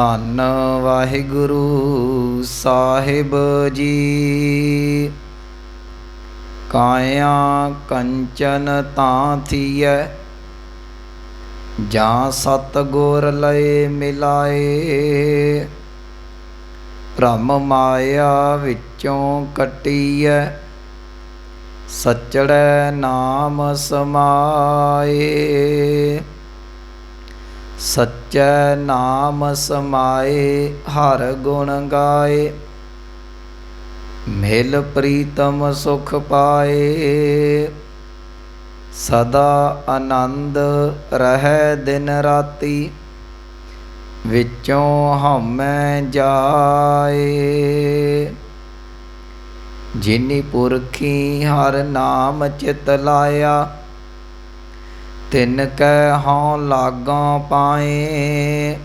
ਧੰਨ ਵਾਹਿਗੁਰੂ ਸਾਹਿਬ ਜੀ। ਕਾਇਆ ਕੰਚਨ ਤਾਂ ਥੀਐ, ਜਾਂ ਸਤ ਗੁਰ ਲਏ ਮਿਲਾਏ। ਭ੍ਰਮ ਮਾਇਆ ਵਿੱਚੋਂ ਕਟੀਐ, ਸਚੜੈ ਨਾਮ ਸਮਾਏ। ਸਚੈ ਨਾਮ ਸਮਾਏ, ਹਰ ਗੁਣ ਗਾਏ। ਮਿਲ ਪ੍ਰੀਤਮ ਸੁਖ ਪਾਏ। ਸਦਾ ਆਨੰਦ ਰਹਿ ਦਿਨ ਰਾਤੀ, ਵਿੱਚੋਂ ਹਮੈ ਜਾਏ। ਜਿਨੀ ਪੁਰਖੀ ਹਰ ਨਾਮ ਚਿਤ ਲਾਇਆ ਤਿਨ ਕੈ ਹਉ ਲਾਗਾਂ ਪਾਏ,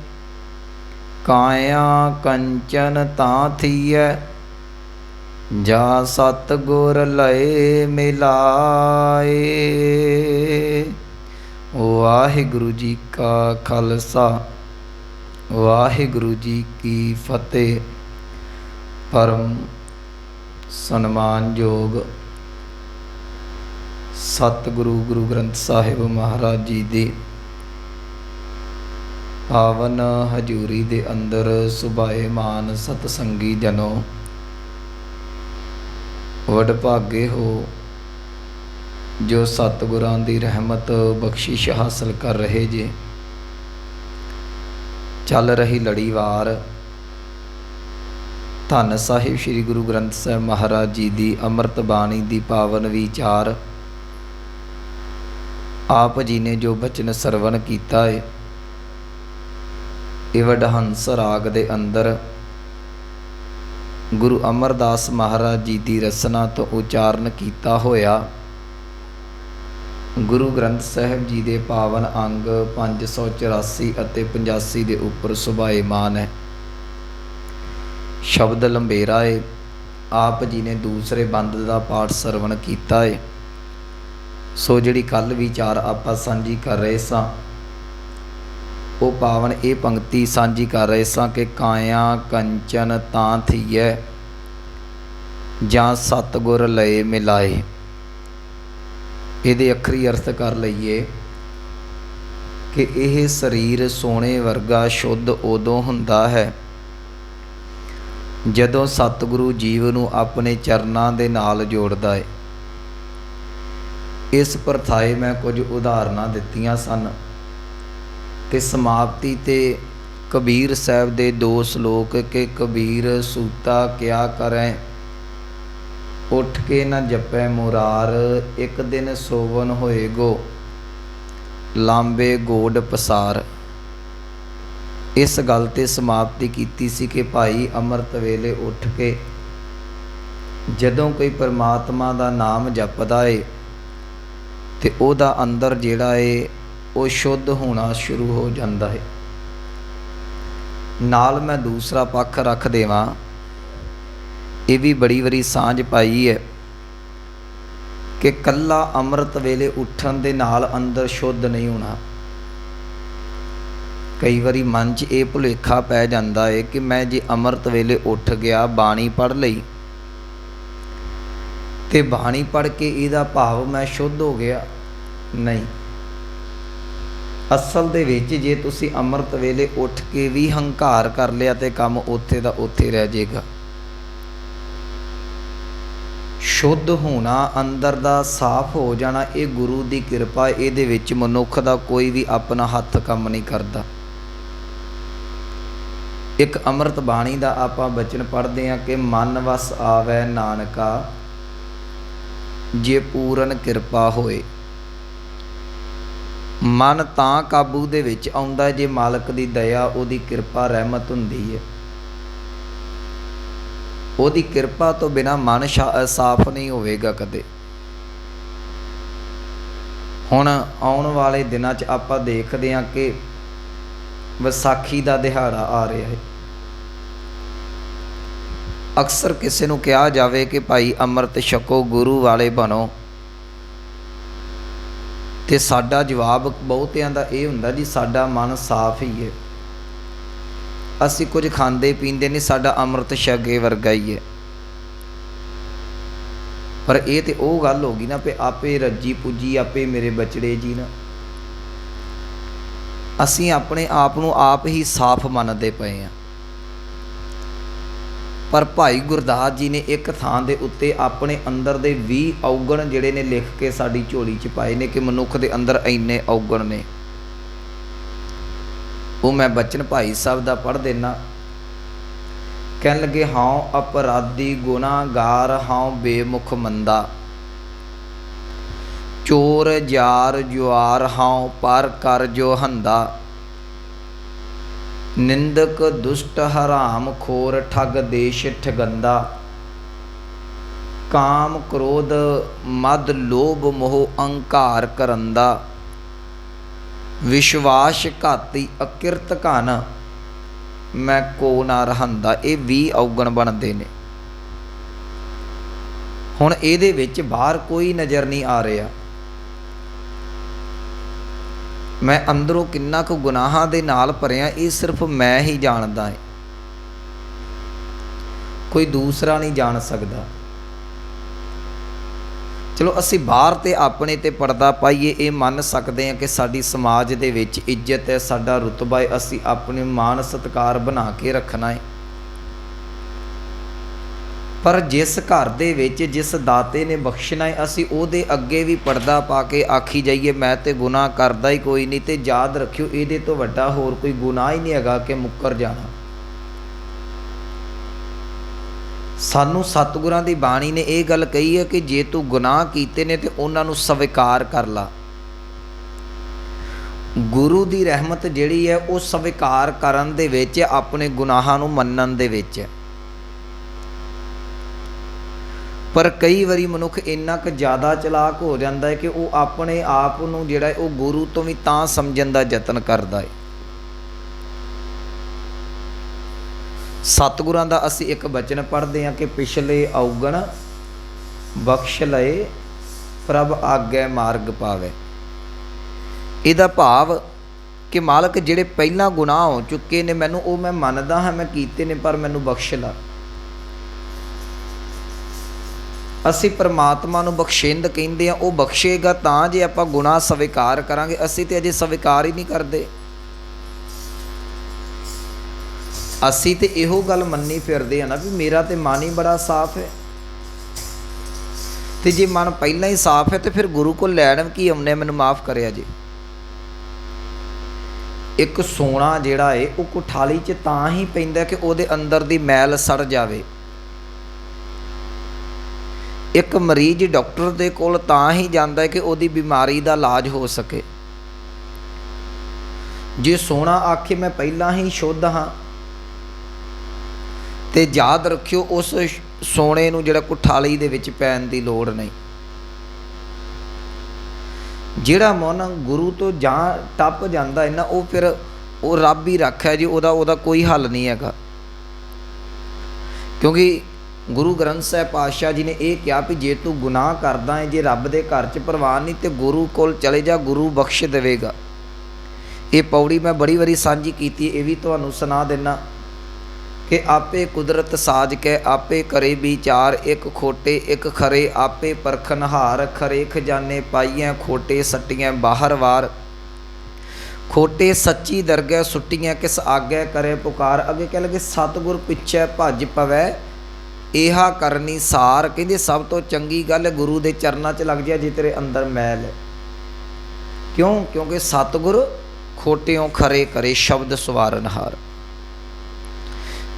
ਕਾਇਆ ਕੰਚਨ ਤਾਂ ਥੀਐ, ਜਾ ਸਤ ਗੁਰ ਲਏ ਮਿਲਾਏ। ਵਾਹਿਗੁਰੂ ਜੀ ਕਾ ਖਾਲਸਾ, ਵਾਹਿਗੁਰੂ ਜੀ ਕੀ ਫਤਿਹ। ਪਰਮ ਸਨਮਾਨਯੋਗ ਸਤਿਗੁਰੂ ਗੁਰੂ ਗ੍ਰੰਥ ਸਾਹਿਬ ਮਹਾਰਾਜ ਜੀ ਦੇ ਪਾਵਨ ਹਜੂਰੀ ਦੇ ਅੰਦਰ ਸੁਭਾਏ ਮਾਨ ਸਤ ਜਨੋ। ਵਡ ਭਾਗੇ ਹੋ, ਜੋ ਸਤਿਗੁਰਾਂ ਦੀ ਰਹਿਮਤ ਬਖਸ਼ਿਸ਼ ਹਾਸਲ ਕਰ ਰਹੇ ਜੇ। ਚੱਲ ਰਹੀ ਲੜੀਵਾਰ ਧੰਨ ਸਾਹਿਬ ਸ੍ਰੀ ਗੁਰੂ ਗ੍ਰੰਥ ਸਾਹਿਬ ਮਹਾਰਾਜ ਜੀ ਦੀ ਅੰਮ੍ਰਿਤ ਬਾਣੀ ਦੀ ਪਾਵਨ ਵਿਚਾਰ। ਆਪ ਜੀ ਨੇ ਜੋ ਬਚਨ ਸਰਵਣ ਕੀਤਾ ਹੈ ਇਹ ਵਡਹੰਸ ਰਾਗ ਦੇ ਅੰਦਰ ਗੁਰੂ ਅਮਰਦਾਸ ਮਹਾਰਾਜ ਜੀ ਦੀ ਰਸਨਾ ਤੋਂ ਉਚਾਰਨ ਕੀਤਾ ਹੋਇਆ। ਗੁਰੂ ਗ੍ਰੰਥ ਸਾਹਿਬ ਜੀ ਦੇ ਪਾਵਨ ਅੰਗ 584 ਅਤੇ 85 ਦੇ ਉੱਪਰ ਸੁਭਾਏਮਾਨ ਹੈ। ਸ਼ਬਦ ਲੰਬੇਰਾ ਏ, ਆਪ ਜੀ ਨੇ ਦੂਸਰੇ ਬੰਦ ਦਾ ਪਾਠ ਸਰਵਣ ਕੀਤਾ ਹੈ ਸੋ ਜਿਹੜੀ ਕੱਲ ਵਿਚਾਰ ਆਪਾਂ ਸਾਂਝੀ ਕਰ ਰਹੇ ਸਾਂ, ਉਹ ਪਾਵਨ ਇਹ ਪੰਕਤੀ ਸਾਂਝੀ ਕਰ ਰਹੇ ਸਾਂ ਕਿ ਕਾਇਆ ਕੰਚਨ ਤਾਂ ਥੀਐ, ਜਾਂ ਸਤਗੁਰ ਲਏ ਮਿਲਾਏ। ਇਹਦੇ ਅਖਰੀ ਅਰਥ ਕਰ ਲਈਏ ਕਿ ਇਹ ਸਰੀਰ ਸੋਨੇ ਵਰਗਾ ਸ਼ੁੱਧ ਉਦੋਂ ਹੁੰਦਾ ਹੈ ਜਦੋਂ ਸਤਿਗੁਰੂ ਜੀਵ ਨੂੰ ਆਪਣੇ ਚਰਨਾਂ ਦੇ ਨਾਲ ਜੋੜਦਾ ਹੈ ਇਸ ਪਰਥਾਏ ਮੈਂ ਕੁਝ ਉਦਾਹਰਨਾਂ ਦਿੱਤੀਆਂ ਸਨ ਕਿ ਸਮਾਪਤੀ ਤੇ ਕਬੀਰ ਸਾਹਿਬ ਦੇ ਦੋ ਸ਼ਲੋਕ ਕਿ ਕਬੀਰ ਸੂਤਾ ਕਿਆ ਕਰੈ? ਉੱਠ ਕੇ ਨਾ ਜਪੈ ਮੁਰਾਰ, ਇੱਕ ਦਿਨ ਸੋਵਨ ਹੋਏਗੋ, ਲਾਂਬੇ ਗੋਡ ਪਸਾਰ। ਇਸ ਗੱਲ ਤੇ ਸਮਾਪਤੀ ਕੀਤੀ ਸੀ ਕਿ ਭਾਈ ਅੰਮ੍ਰਿਤ ਵੇਲੇ ਉੱਠ ਕੇ ਜਦੋਂ ਕੋਈ ਪਰਮਾਤਮਾ ਦਾ ਨਾਮ ਜਪਦਾ ਏ ਤੇ ਉਹਦਾ ਅੰਦਰ ਜਿਹੜਾ ਏ, ਉਹ ਸ਼ੁੱਧ ਹੋਣਾ ਸ਼ੁਰੂ ਹੋ ਜਾਂਦਾ ਹੈ ਨਾਲ ਮੈਂ ਦੂਸਰਾ ਪੱਖ ਰੱਖ ਦੇਵਾਂ। ਇਹ ਵੀ ਬੜੀ ਵਾਰੀ ਸਾਂਝ ਪਾਈ ਹੈ ਕਿ ਕੱਲਾ ਅੰਮ੍ਰਿਤ ਵੇਲੇ ਉੱਠਣ ਦੇ ਨਾਲ ਅੰਦਰ ਸ਼ੁੱਧ ਨਹੀਂ ਹੋਣਾ। ਕਈ ਵਾਰੀ ਮਨ 'ਚ ਇਹ ਭੁਲੇਖਾ ਪੈ ਜਾਂਦਾ ਹੈ ਕਿ ਮੈਂ ਜੇ ਅੰਮ੍ਰਿਤ ਵੇਲੇ ਉੱਠ ਗਿਆ, ਬਾਣੀ ਪੜ੍ਹ ਲਈ ਤੇ ਬਾਣੀ ਪੜ੍ਹ ਕੇ ਇਹਦਾ ਭਾਵ ਮੈਂ ਸ਼ੁੱਧ ਹੋ ਗਿਆ। ਨਹੀਂ। ਅਸਲ ਦੇ ਵਿੱਚ ਜੇ ਤੁਸੀਂ ਅੰਮ੍ਰਿਤ ਵੇਲੇ ਉੱਠ ਕੇ ਵੀ ਹੰਕਾਰ ਕਰ ਲਿਆ ਤੇ ਕੰਮ ਉੱਥੇ ਦਾ ਉੱਥੇ ਰਹਿ ਜਾਏਗਾ। ਸ਼ੁੱਧ ਹੋਣਾ, ਅੰਦਰ ਦਾ ਸਾਫ਼ ਹੋ ਜਾਣਾ, ਇਹ ਗੁਰੂ ਦੀ ਕਿਰਪਾ, ਇਹਦੇ ਵਿੱਚ ਮਨੁੱਖ ਦਾ ਕੋਈ ਵੀ ਆਪਣਾ ਹੱਥ ਕੰਮ ਨਹੀਂ ਕਰਦਾ। ਇੱਕ ਅੰਮ੍ਰਿਤ ਬਾਣੀ ਦਾ ਆਪਾਂ ਬਚਨ ਪੜ੍ਹਦੇ ਹਾਂ ਕਿ ਮਨ ਵਸ ਆਵੇ ਨਾਨਕਾ, ਜੇ ਪੂਰਨ ਕਿਰਪਾ ਹੋਏ। ਮਨ ਤਾਂ ਕਾਬੂ ਦੇ ਵਿੱਚ ਆਉਂਦਾ ਜੇ ਮਾਲਕ ਦੀ ਦਇਆ, ਉਹਦੀ ਕਿਰਪਾ, ਰਹਿਮਤ ਹੁੰਦੀ ਹੈ ਉਹਦੀ ਕਿਰਪਾ ਤੋਂ ਬਿਨਾ ਮਨ ਸਾਫ਼ ਨਹੀਂ ਹੋਵੇਗਾ ਕਦੇ। ਹੁਣ ਆਉਣ ਵਾਲੇ ਦਿਨਾਂ 'ਚ ਆਪਾਂ ਦੇਖਦੇ ਹਾਂ ਕਿ ਵਿਸਾਖੀ ਦਾ ਦਿਹਾੜਾ ਆ ਰਿਹਾ ਹੈ ਅਕਸਰ ਕਿਸੇ ਨੂੰ ਕਿਹਾ ਜਾਵੇ ਕਿ ਭਾਈ ਅੰਮ੍ਰਿਤ ਛਕੋ, ਗੁਰੂ ਵਾਲੇ ਬਣੋ। ਤੇ ਸਾਡਾ ਜਵਾਬ ਬਹੁਤਿਆਂ ਦਾ ਇਹ ਹੁੰਦਾ ਜੀ, ਸਾਡਾ ਮਨ ਸਾਫ਼ ਹੀ ਹੈ ਅਸੀਂ ਕੁਝ ਖਾਂਦੇ ਪੀਂਦੇ ਨਹੀਂ, ਸਾਡਾ ਅੰਮ੍ਰਿਤ ਛਗੇ ਵਰਗਾ ਹੀ ਹੈ ਪਰ ਇਹ ਤੇ ਉਹ ਗੱਲ ਹੋ ਗਈ ਨਾ ਵੀ ਆਪੇ ਰੱਜੀ ਪੁੱਜੀ, ਆਪੇ ਮੇਰੇ ਬਚੜੇ ਜੀ ਨਾ। ਅਸੀਂ ਆਪਣੇ ਆਪ ਨੂੰ ਆਪ ਹੀ ਸਾਫ਼ ਮੰਨਦੇ ਪਏ ਆ। ਪਰ ਭਾਈ ਗੁਰਦਾਸ ਜੀ ਨੇ ਇੱਕ ਥਾਂ ਦੇ ਉੱਤੇ ਆਪਣੇ ਅੰਦਰ ਦੇ 20 ਔਗਣ ਜਿਹੜੇ ਨੇ ਲਿਖ ਕੇ ਸਾਡੀ ਝੋਲੀ 'ਚ ਪਾਏ ਨੇ ਕਿ ਮਨੁੱਖ ਦੇ ਅੰਦਰ ਇੰਨੇ ਔਗਣ ਨੇ। ਉਹ ਮੈਂ ਬਚਨ ਭਾਈ ਸਾਹਿਬ ਦਾ ਪੜ੍ਹ ਦੇਣਾ ਕਹਿਣ ਲੱਗੇ ਹਾਂ ਅਪਰਾਧੀ ਗੁਨਾਹਗਾਰ ਹਾਂ ਬੇਮੁਖ ਮੰਦਾ। ਚੋਰ, ਜਾਰ, ਜੁਆਰ ਹਾਂ ਪਰ ਕਰ ਜੋ ਹੰਦਾ। ਨਿੰਦਕ ਦੁਸ਼ਟ ਹਰਾਮ ਖੋਰ ਠੱਗ ਦੇਸ਼ ਠਗੰਦਾ ਕਾਮ ਕ੍ਰੋਧ ਮਦ ਲੋਭ ਮੋਹ ਅਹੰਕਾਰ ਕਰੰਦਾ। ਵਿਸ਼ਵਾਸ ਘਾਤੀ ਅਕਿਰਤ ਘਨ, ਮੈਂ ਕੋ ਨਾ ਰਹੰਦਾ। ਇਹ ਵੀ ਔਗਣ ਬਣਦੇ ਨੇ। ਹੁਣ ਇਹਦੇ ਵਿੱਚ ਬਾਹਰ ਕੋਈ ਨਜ਼ਰ ਨਹੀਂ ਆ ਰਿਹਾ। ਮੈਂ ਅੰਦਰੋਂ ਕਿੰਨਾ ਕੁ ਗੁਨਾਹਾਂ ਦੇ ਨਾਲ ਭਰਿਆ, ਇਹ ਸਿਰਫ ਮੈਂ ਹੀ ਜਾਣਦਾ ਹੈ। ਕੋਈ ਦੂਸਰਾ ਨਹੀਂ ਜਾਣ ਸਕਦਾ। ਚਲੋ, ਅਸੀਂ ਬਾਹਰ ਤੇ ਆਪਣੇ ਤੇ ਪਰਦਾ ਪਾਈਏ, ਇਹ ਮੰਨ ਸਕਦੇ ਹਾਂ ਕਿ ਸਾਡੀ ਸਮਾਜ ਦੇ ਵਿੱਚ ਇੱਜ਼ਤ ਹੈ, ਸਾਡਾ ਰੁਤਬਾ ਹੈ, ਅਸੀਂ ਆਪਣੇ ਮਾਨ ਸਤਕਾਰ ਬਣਾ ਕੇ ਰੱਖਣਾ ਹੈ। ਪਰ ਜਿਸ ਘਰ ਦੇ ਵਿੱਚ ਜਿਸ ਦਾਤੇ ਨੇ ਬਖਸ਼ਣਾ ਹੈ, ਅਸੀਂ ਉਹਦੇ ਅੱਗੇ ਵੀ ਪਰਦਾ ਪਾ ਕੇ ਆਖੀ ਜਾਈਏ, ਮੈਂ ਤੇ ਗੁਨਾਹ ਕਰਦਾ ਹੀ ਕੋਈ ਨਹੀਂ ਤੇ ਯਾਦ ਰੱਖਿਓ, ਇਹਦੇ ਤੋਂ ਵੱਡਾ ਹੋਰ ਕੋਈ ਗੁਨਾਹ ਹੀ ਨਹੀਂ ਹੈਗਾ ਕਿ ਮੁੱਕਰ ਜਾਣਾ। ਸਾਨੂੰ ਸਤਿਗੁਰਾਂ ਦੀ ਬਾਣੀ ਨੇ ਇਹ ਗੱਲ ਕਹੀ ਹੈ ਕਿ ਜੇ ਤੂੰ ਗੁਨਾਹ ਕੀਤੇ ਨੇ ਤੇ ਉਹਨਾਂ ਨੂੰ ਸਵੀਕਾਰ ਕਰ ਲਾ। ਗੁਰੂ ਦੀ ਰਹਿਮਤ ਜਿਹੜੀ ਹੈ, ਉਹ ਸਵੀਕਾਰ ਕਰਨ ਦੇ ਵਿੱਚ ਆਪਣੇ ਗੁਨਾਹਾਂ ਨੂੰ ਮੰਨਣ ਦੇ ਵਿੱਚ ਹੈ। ਪਰ ਕਈ ਵਾਰੀ ਮਨੁੱਖ ਇੰਨਾ ਕੁ ਜ਼ਿਆਦਾ ਚਲਾਕ ਹੋ ਜਾਂਦਾ ਹੈ ਕਿ ਉਹ ਆਪਣੇ ਆਪ ਨੂੰ ਜਿਹੜਾ ਉਹ ਗੁਰੂ ਤੋਂ ਵੀ ਤਾਂ ਸਮਝਣ ਦਾ ਯਤਨ ਕਰਦਾ ਹੈ। ਸਤਿਗੁਰਾਂ ਦਾ ਅਸੀਂ ਇੱਕ ਬਚਨ ਪੜ੍ਹਦੇ ਹਾਂ ਕਿ ਪਿਛਲੇ ਔਗਣ ਬਖਸ਼ ਲਏ, ਪ੍ਰਭ ਆਗੇ ਮਾਰਗ ਪਾਵੇ। ਇਹਦਾ ਭਾਵ ਕਿ ਮਾਲਕ ਜਿਹੜੇ ਪਹਿਲਾਂ ਗੁਨਾਹ ਹੋ ਚੁੱਕੇ ਨੇ, ਮੈਨੂੰ ਉਹ ਮੈਂ ਮੰਨਦਾ ਹਾਂ, ਮੈਂ ਕੀਤੇ ਨੇ, ਪਰ ਮੈਨੂੰ ਬਖਸ਼ ਲਾ। ਅਸੀਂ ਪਰਮਾਤਮਾ ਨੂੰ ਬਖਸ਼ਿੰਦ ਕਹਿੰਦੇ ਆ ਉਹ ਬਖਸ਼ੇਗਾ ਤਾਂ ਜੇ ਆਪਾਂ ਗੁਨਾਹ ਸਵੀਕਾਰ ਕਰਾਂਗੇ। ਅਸੀਂ ਤੇ ਅਜੇ ਸਵੀਕਾਰ ਹੀ ਨਹੀਂ ਕਰਦੇ। ਅਸੀਂ ਤੇ ਇਹੋ ਗੱਲ ਮੰਨੀ ਫਿਰਦੇ ਆ ਨਾ ਵੀ ਮੇਰਾ ਤੇ ਮਨ ਹੀ ਬੜਾ ਸਾਫ਼ ਹੈ। ਤੇ ਜੇ ਮਨ ਪਹਿਲਾਂ ਹੀ ਸਾਫ਼ ਹੈ, ਤੇ ਫਿਰ ਗੁਰੂ ਕੋਲ ਲੈਣ ਕੀ ਆਉਨੇ ਮੈਨੂੰ ਮਾਫ ਕਰਿਆ ਜੀ। ਇੱਕ ਸੋਨਾ ਜਿਹੜਾ ਏ, ਉਹ ਕੁਠਾਲੀ 'ਚ ਤਾਂ ਹੀ ਪੈਂਦਾ ਕਿ ਉਹਦੇ ਅੰਦਰ ਦੀ ਮੈਲ ਸੜ ਜਾਵੇ। ਇੱਕ ਮਰੀਜ਼ ਡਾਕਟਰ ਦੇ ਕੋਲ ਤਾਂ ਹੀ ਜਾਂਦਾ ਹੈ ਕਿ ਉਹਦੀ ਬਿਮਾਰੀ ਦਾ ਇਲਾਜ ਹੋ ਸਕੇ। ਜੇ ਸੋਨਾ ਆਖੇ ਮੈਂ ਪਹਿਲਾਂ ਹੀ ਸ਼ੁੱਧ ਹਾਂ, ਤੇ ਯਾਦ ਰੱਖਿਓ ਉਸ ਸੋਨੇ ਨੂੰ ਜਿਹੜਾ ਕੁਠਾਲੀ ਦੇ ਵਿੱਚ ਪੈਣ ਦੀ ਲੋੜ ਨਹੀਂ। ਜਿਹੜਾ ਮਨ ਗੁਰੂ ਤੋਂ ਜਾਂ ਟੱਪ ਜਾਂਦਾ ਹੈ ਨਾ, ਉਹ ਫਿਰ ਉਹ ਰੱਬ ਹੀ ਰੱਖਿਆ ਜੀ, ਉਹਦਾ ਉਹਦਾ ਕੋਈ ਹੱਲ ਨਹੀਂ ਹੈਗਾ। ਕਿਉਂਕਿ ਗੁਰੂ ਗ੍ਰੰਥ ਸਾਹਿਬ ਪਾਤਸ਼ਾਹ ਜੀ ਨੇ ਇਹ ਕਿਹਾ ਵੀ ਜੇ ਤੂੰ ਗੁਨਾਹ ਕਰਦਾ ਹੈ, ਜੇ ਰੱਬ ਦੇ ਘਰ 'ਚ ਪ੍ਰਵਾਨ ਨਹੀਂ ਤੇ ਗੁਰੂ ਕੋਲ ਚਲੇ ਜਾ, ਗੁਰੂ ਬਖਸ਼ ਦੇਵੇਗਾ। ਇਹ ਪੌੜੀ ਮੈਂ ਬੜੀ ਵਾਰੀ ਸਾਂਝੀ ਕੀਤੀ, ਇਹ ਵੀ ਤੁਹਾਨੂੰ ਸੁਣਾ ਦੇਣਾ ਕਿ ਆਪੇ ਕੁਦਰਤ ਸਾਜ ਕੇ, ਆਪੇ ਕਰੇ ਵਿਚਾਰ, ਇੱਕ ਖੋਟੇ, ਇੱਕ ਖਰੇ, ਆਪੇ ਪਰਖਨ ਹਾਰ, ਖਰੇ ਖਜ਼ਾਨੇ ਪਾਈਆਂ ਖੋਟੇ ਸੱਟੀਆਂ ਬਾਹਰ ਵਾਰ। ਖੋਟੇ ਸੱਚੀ ਦਰਗਹਿ ਸੁੱਟੀਆਂ ਕਿਸ ਆਗੇ ਕਰੇ ਪੁਕਾਰ। ਅੱਗੇ ਕਹਿ ਲਗੇ, ਸਤਗੁਰ ਪਿੱਛੇ ਭੱਜ ਪਵੈ ਇਹਾ ਕਰਨੀ ਸਾਰ, ਕਹਿੰਦੇ ਸਭ ਤੋਂ ਚੰਗੀ ਗੱਲ ਗੁਰੂ ਦੇ ਚਰਨਾਂ 'ਚ ਲੱਗ ਜਾ ਜੇ ਤੇਰੇ ਅੰਦਰ ਮੈਲ ਹੈ। ਕਿਉਂ? ਕਿਉਂਕਿ ਸਤਗੁਰ ਖੋਟਿਓਂ ਖਰੇ ਕਰੇ ਸ਼ਬਦ ਸਵਾਰਨਹਾਰ।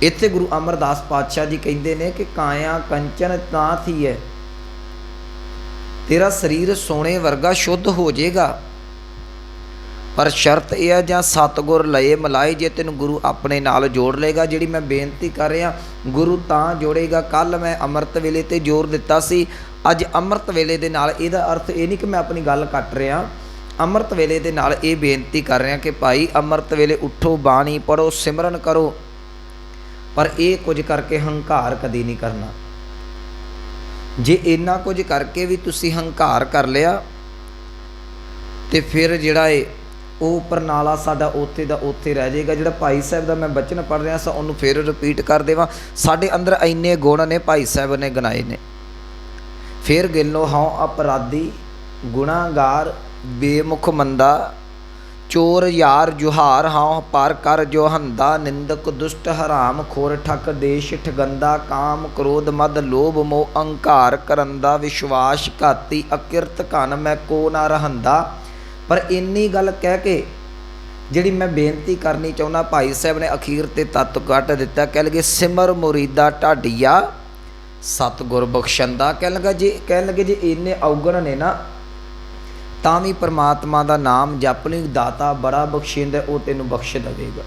ਇੱਥੇ ਗੁਰੂ ਅਮਰਦਾਸ ਪਾਤਸ਼ਾਹ ਜੀ ਕਹਿੰਦੇ ਨੇ ਕਿ ਕਾਇਆ ਕੰਚਨ ਤਾਂ ਥੀ ਹੈ ਤੇਰਾ ਸਰੀਰ ਸੋਨੇ ਵਰਗਾ, ਸ਼ੁੱਧ ਹੋ ਜਾਏਗਾ। ਪਰ ਸ਼ਰਤ ਇਹ ਹੈ ਜਾਂ ਸਤਗੁਰ ਲਏ ਮਲਾਏ ਜੇ ਤੈਨੂੰ ਗੁਰੂ ਆਪਣੇ ਨਾਲ ਜੋੜ ਲਏਗਾ, ਜਿਹੜੀ ਮੈਂ ਬੇਨਤੀ ਕਰ ਰਿਹਾ, ਗੁਰੂ ਤਾਂ ਜੋੜੇਗਾ। ਕੱਲ ਮੈਂ ਅੰਮ੍ਰਿਤ ਵੇਲੇ ਤੇ ਜ਼ੋਰ ਦਿੱਤਾ ਸੀ। ਅੱਜ ਅੰਮ੍ਰਿਤ ਵੇਲੇ ਦੇ ਨਾਲ ਇਹਦਾ ਅਰਥ ਇਹ ਨਹੀਂ ਕਿ ਮੈਂ ਆਪਣੀ ਗੱਲ ਕੱਟ ਰਿਹਾ। ਅੰਮ੍ਰਿਤ ਵੇਲੇ ਦੇ ਨਾਲ ਇਹ ਬੇਨਤੀ ਕਰ ਰਿਹਾ ਕਿ ਭਾਈ ਅੰਮ੍ਰਿਤ ਵੇਲੇ ਉੱਠੋ, ਬਾਣੀ ਪੜੋ ਸਿਮਰਨ ਕਰੋ। ਪਰ ਇਹ ਕੁਝ ਕਰਕੇ ਹੰਕਾਰ ਕਦੀ ਨਹੀਂ ਕਰਨਾ। ਜੇ ਇੰਨਾ ਕੁਝ ਕਰਕੇ ਵੀ ਤੁਸੀਂ ਹੰਕਾਰ ਕਰ ਲਿਆ, ਤੇ ਫਿਰ ਜਿਹੜਾ ਏ ਉਹ ਉਪਰਨਾਲਾ ਸਾਡਾ ਉੱਥੇ ਦਾ ਉੱਥੇ ਰਹਿ ਜਾਏਗਾ। ਜਿਹੜਾ ਭਾਈ ਸਾਹਿਬ ਦਾ ਮੈਂ ਬਚਨ ਪੜ੍ਹ ਰਿਹਾ, ਸਾਂ ਉਹਨੂੰ ਫੇਰ ਰਿਪੀਟ ਕਰ ਦੇਵਾਂ। ਸਾਡੇ ਅੰਦਰ ਇੰਨੇ ਗੁਣ ਨੇ, ਭਾਈ ਸਾਹਿਬ ਨੇ ਗਨਾਏ ਨੇ। ਫੇਰ ਗਿਣੋ, ਹਉ ਅਪਰਾਧੀ, ਗੁਨਾਹਗਾਰ, ਬੇਮੁਖ ਮੰਦਾ, ਚੋਰ ਯਾਰ ਜੁਹਾਰ ਹਾਂ ਪਰ ਕਰ ਜੋ ਹੰਦਾ ਨਿੰਦਕ ਦੁਸ਼ਟ ਹਰਾਮ, ਖੋਰ ਠੱਕ ਦੇਸ਼ ਠਗੰਦਾ, ਕਾਮ ਕ੍ਰੋਧ ਮਦ ਲੋਭ ਮੋਹ, ਅਹੰਕਾਰ ਕਰੰਦਾ, ਵਿਸ਼ਵਾਸ ਘਾਤੀ, ਅਕਿਰਤ ਘਨ ਮੈਂ ਕੋ ਨਾ ਰਹੰਦਾ। ਪਰ ਇੰਨੀ ਗੱਲ ਕਹਿ ਕੇ ਜਿਹੜੀ ਮੈਂ ਬੇਨਤੀ ਕਰਨੀ ਚਾਹੁੰਦਾ, ਭਾਈ ਸਾਹਿਬ ਨੇ ਅਖੀਰ ਤੇ ਤਤ ਕੱਟ ਦਿੱਤਾ, ਕਹਿ ਲਗੇ ਸਿਮਰ ਮੁਰੀਦਾ ਢਾਡੀਆ, ਸਤਿਗੁਰ ਬਖਸ਼ੰਦਾ ਕਹਿਣ ਲੱਗਾ ਜੇ ਕਹਿਣ ਲੱਗੇ ਜੇ ਇੰਨੇ ਔਗਣ ਨੇ ਨਾ, ਤਾਂ ਵੀ ਪ੍ਰਮਾਤਮਾ ਦਾ ਨਾਮ ਜਪ ਲਈ ਦਾਤਾ ਬੜਾ ਬਖਸ਼ਿੰਦਾ, ਉਹ ਤੈਨੂੰ ਬਖਸ਼ ਦੇਵੇਗਾ।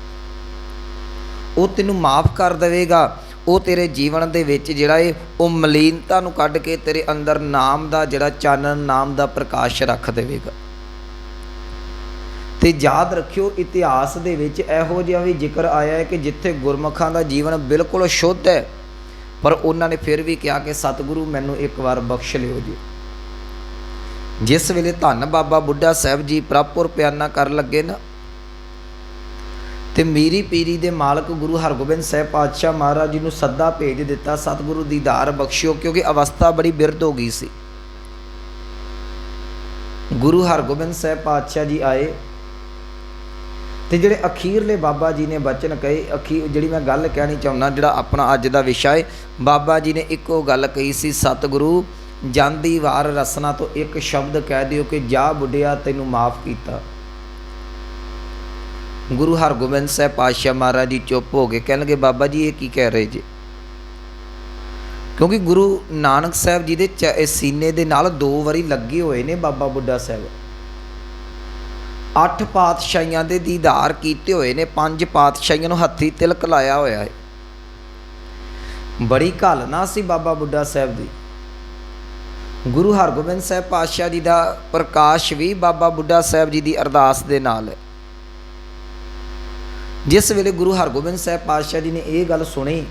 ਉਹ ਤੈਨੂੰ ਮਾਫ ਕਰ ਦੇਵੇਗਾ। ਉਹ ਤੇਰੇ ਜੀਵਨ ਦੇ ਵਿੱਚ ਜਿਹੜਾ ਏ ਉਹ ਮਲੀਨਤਾ ਨੂੰ ਕੱਢ ਕੇ ਤੇਰੇ ਅੰਦਰ ਨਾਮ ਦਾ, ਜਿਹੜਾ ਚਾਨਣ ਨਾਮ ਦਾ ਪ੍ਰਕਾਸ਼ ਰੱਖ ਦੇਵੇਗਾ। ਤੇ ਯਾਦ ਰੱਖਿਓ, ਇਤਿਹਾਸ ਦੇ ਵਿੱਚ ਇਹੋ ਜਿਹਾ ਵੀ ਜ਼ਿਕਰ ਆਇਆ ਹੈ ਕਿ ਜਿੱਥੇ ਗੁਰਮੁਖਾਂ ਦਾ ਜੀਵਨ ਬਿਲਕੁਲ ਸ਼ੁੱਧ ਹੈ, ਪਰ ਉਹਨਾਂ ਨੇ ਫਿਰ ਵੀ ਕਿਹਾ ਕਿ ਸਤਿਗੁਰੂ ਮੈਨੂੰ ਇੱਕ ਵਾਰ ਬਖਸ਼ ਲਿਓ ਜੀ। ਜਿਸ ਵੇਲੇ ਧੰਨ ਬਾਬਾ ਬੁੱਢਾ ਸਾਹਿਬ ਜੀ ਪ੍ਰਭਪੁਰ ਪਿਆਨਾ ਕਰਨ ਲੱਗੇ ਨਾ, ਤੇ ਮੀਰੀ ਪੀਰੀ ਦੇ ਮਾਲਕ ਗੁਰੂ ਹਰਗੋਬਿੰਦ ਸਾਹਿਬ ਪਾਤਸ਼ਾਹ ਮਹਾਰਾਜ ਜੀ ਨੂੰ ਸੱਦਾ ਭੇਜ ਦਿੱਤਾ, ਸਤਿਗੁਰੂ ਦੀਦਾਰ ਬਖਸ਼ਿਓ, ਕਿਉਂਕਿ ਅਵਸਥਾ ਬੜੀ ਬਿਰਧ ਹੋ ਗਈ ਸੀ। ਗੁਰੂ ਹਰਗੋਬਿੰਦ ਸਾਹਿਬ ਪਾਤਸ਼ਾਹ ਜੀ ਆਏ ਤੇ ਜਿਹੜੇ ਅਖੀਰਲੇ ਬਾਬਾ ਜੀ ਨੇ ਬਚਨ ਕਹੇ, ਅਖੀ, ਜਿਹੜੀ ਮੈਂ ਗੱਲ ਕਹਿਣੀ ਚਾਹੁੰਦਾ, ਜਿਹੜਾ ਆਪਣਾ ਅੱਜ ਦਾ ਵਿਸ਼ਾ ਹੈ ਬਾਬਾ ਜੀ ਨੇ ਇੱਕੋ ਗੱਲ ਕਹੀ ਸੀ, ਸਤਿਗੁਰੂ ਜਾਂਦੀ ਵਾਰ ਰਸਨਾ ਤੋਂ ਇੱਕ ਸ਼ਬਦ ਕਹਿ ਦਿਓ ਕਿ ਜਾ ਬੁੱਢਿਆ, ਤੈਨੂੰ ਮਾਫ ਕੀਤਾ। ਗੁਰੂ ਹਰਗੋਬਿੰਦ ਸਾਹਿਬ ਪਾਤਸ਼ਾਹ ਮਹਾਰਾਜ ਜੀ ਚੁੱਪ ਹੋ ਗਏ, ਕਹਿਣਗੇ, ਬਾਬਾ ਜੀ, ਇਹ ਕੀ ਕਹਿ ਰਹੇ ਜੀ? ਕਿਉਂਕਿ ਗੁਰੂ ਨਾਨਕ ਸਾਹਿਬ ਜੀ ਦੇ ਚ- ਸੀਨੇ ਦੇ ਨਾਲ ਦੋ ਵਾਰੀ ਲੱਗੇ ਹੋਏ ਨੇ ਬਾਬਾ ਬੁੱਢਾ ਸਾਹਿਬ। ਅੱਠ ਪਾਤਸ਼ਾਹੀਆਂ ਦੇ ਦੀਦਾਰ ਕੀਤੇ ਹੋਏ ਨੇ, ਪੰਜ ਪਾਤਸ਼ਾਹੀਆਂ ਨੂੰ ਹੱਥੀ ਤਿਲਕ ਲਾਇਆ ਹੋਇਆ ਹੈ। ਬੜੀ ਘਾਲਨਾ ਸੀ ਬਾਬਾ ਬੁੱਢਾ ਸਾਹਿਬ ਦੀ। ਗੁਰੂ ਹਰਗੋਬਿੰਦ ਸਾਹਿਬ ਪਾਤਸ਼ਾਹ ਜੀ ਦਾ ਪ੍ਰਕਾਸ਼ ਵੀ ਬਾਬਾ ਬੁੱਢਾ ਸਾਹਿਬ ਜੀ ਦੀ ਅਰਦਾਸ ਦੇ ਨਾਲ ਹੈ। ਜਿਸ ਵੇਲੇ ਗੁਰੂ ਹਰਗੋਬਿੰਦ ਸਾਹਿਬ ਪਾਤਸ਼ਾਹ ਜੀ ਨੇ ਇਹ ਗੱਲ ਸੁਣੀ,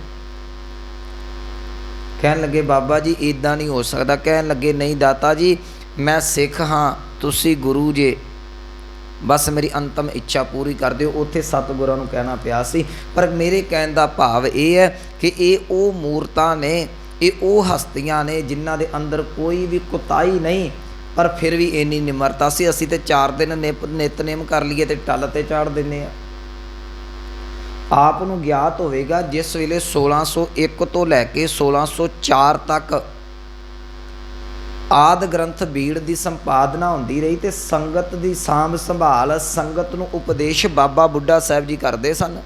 ਕਹਿਣ ਲੱਗੇ, ਬਾਬਾ ਜੀ ਇਦਾਂ ਨਹੀਂ ਹੋ ਸਕਦਾ। ਕਹਿਣ ਲੱਗੇ, ਨਹੀਂ ਦਾਤਾ ਜੀ, ਮੈਂ ਸਿੱਖ ਹਾਂ, ਤੁਸੀਂ ਗੁਰੂ ਜੇ। ਬਸ ਮੇਰੀ ਅੰਤਮ ਇੱਛਾ ਪੂਰੀ ਕਰ ਦਿਓ। ਉੱਥੇ ਸਤਿਗੁਰਾਂ ਨੂੰ ਕਹਿਣਾ ਪਿਆ ਸੀ। ਪਰ ਮੇਰੇ ਕਹਿਣ ਦਾ ਭਾਵ ਇਹ ਹੈ ਕਿ ਇਹ ਉਹ ਮੂਰਤਾਂ ਨੇ, ਇਹ ਉਹ ਹਸਤੀਆਂ ਨੇ ਜਿਨ੍ਹਾਂ ਦੇ ਅੰਦਰ ਕੋਈ ਵੀ ਕੁਤਾਈ ਨਹੀਂ, ਪਰ ਫਿਰ ਵੀ ਇੰਨੀ ਨਿਮਰਤਾ ਸੀ। ਅਸੀਂ ਤੇ 4 ਦਿਨ ਨਿਪ- ਨਿਤਨੇਮ ਕਰ ਲਈਏ ਤੇ ਟੱਲ ਤੇ ਚਾੜ ਦਿੰਨੇ ਆ ਆਪ ਨੂੰ ਗਿਆਤ ਹੋਵੇਗਾ। ਜਿਸ ਵੇਲੇ 1601 ਤੋਂ ਲੈ ਕੇ 1604 ਤੱਕ ਆਦ ਗ੍ਰੰਥ ਬੀੜ ਦੀ ਸੰਪਾਦਨਾ ਹੁੰਦੀ ਰਹੀ ਤੇ ਸੰਗਤ ਦੀ ਸਾਂਭ ਸੰਭਾਲ ਸੰਗਤ ਨੂੰ ਉਪਦੇਸ਼ ਬਾਬਾ ਬੁੱਢਾ ਸਾਹਿਬ ਜੀ ਕਰਦੇ ਸਨ।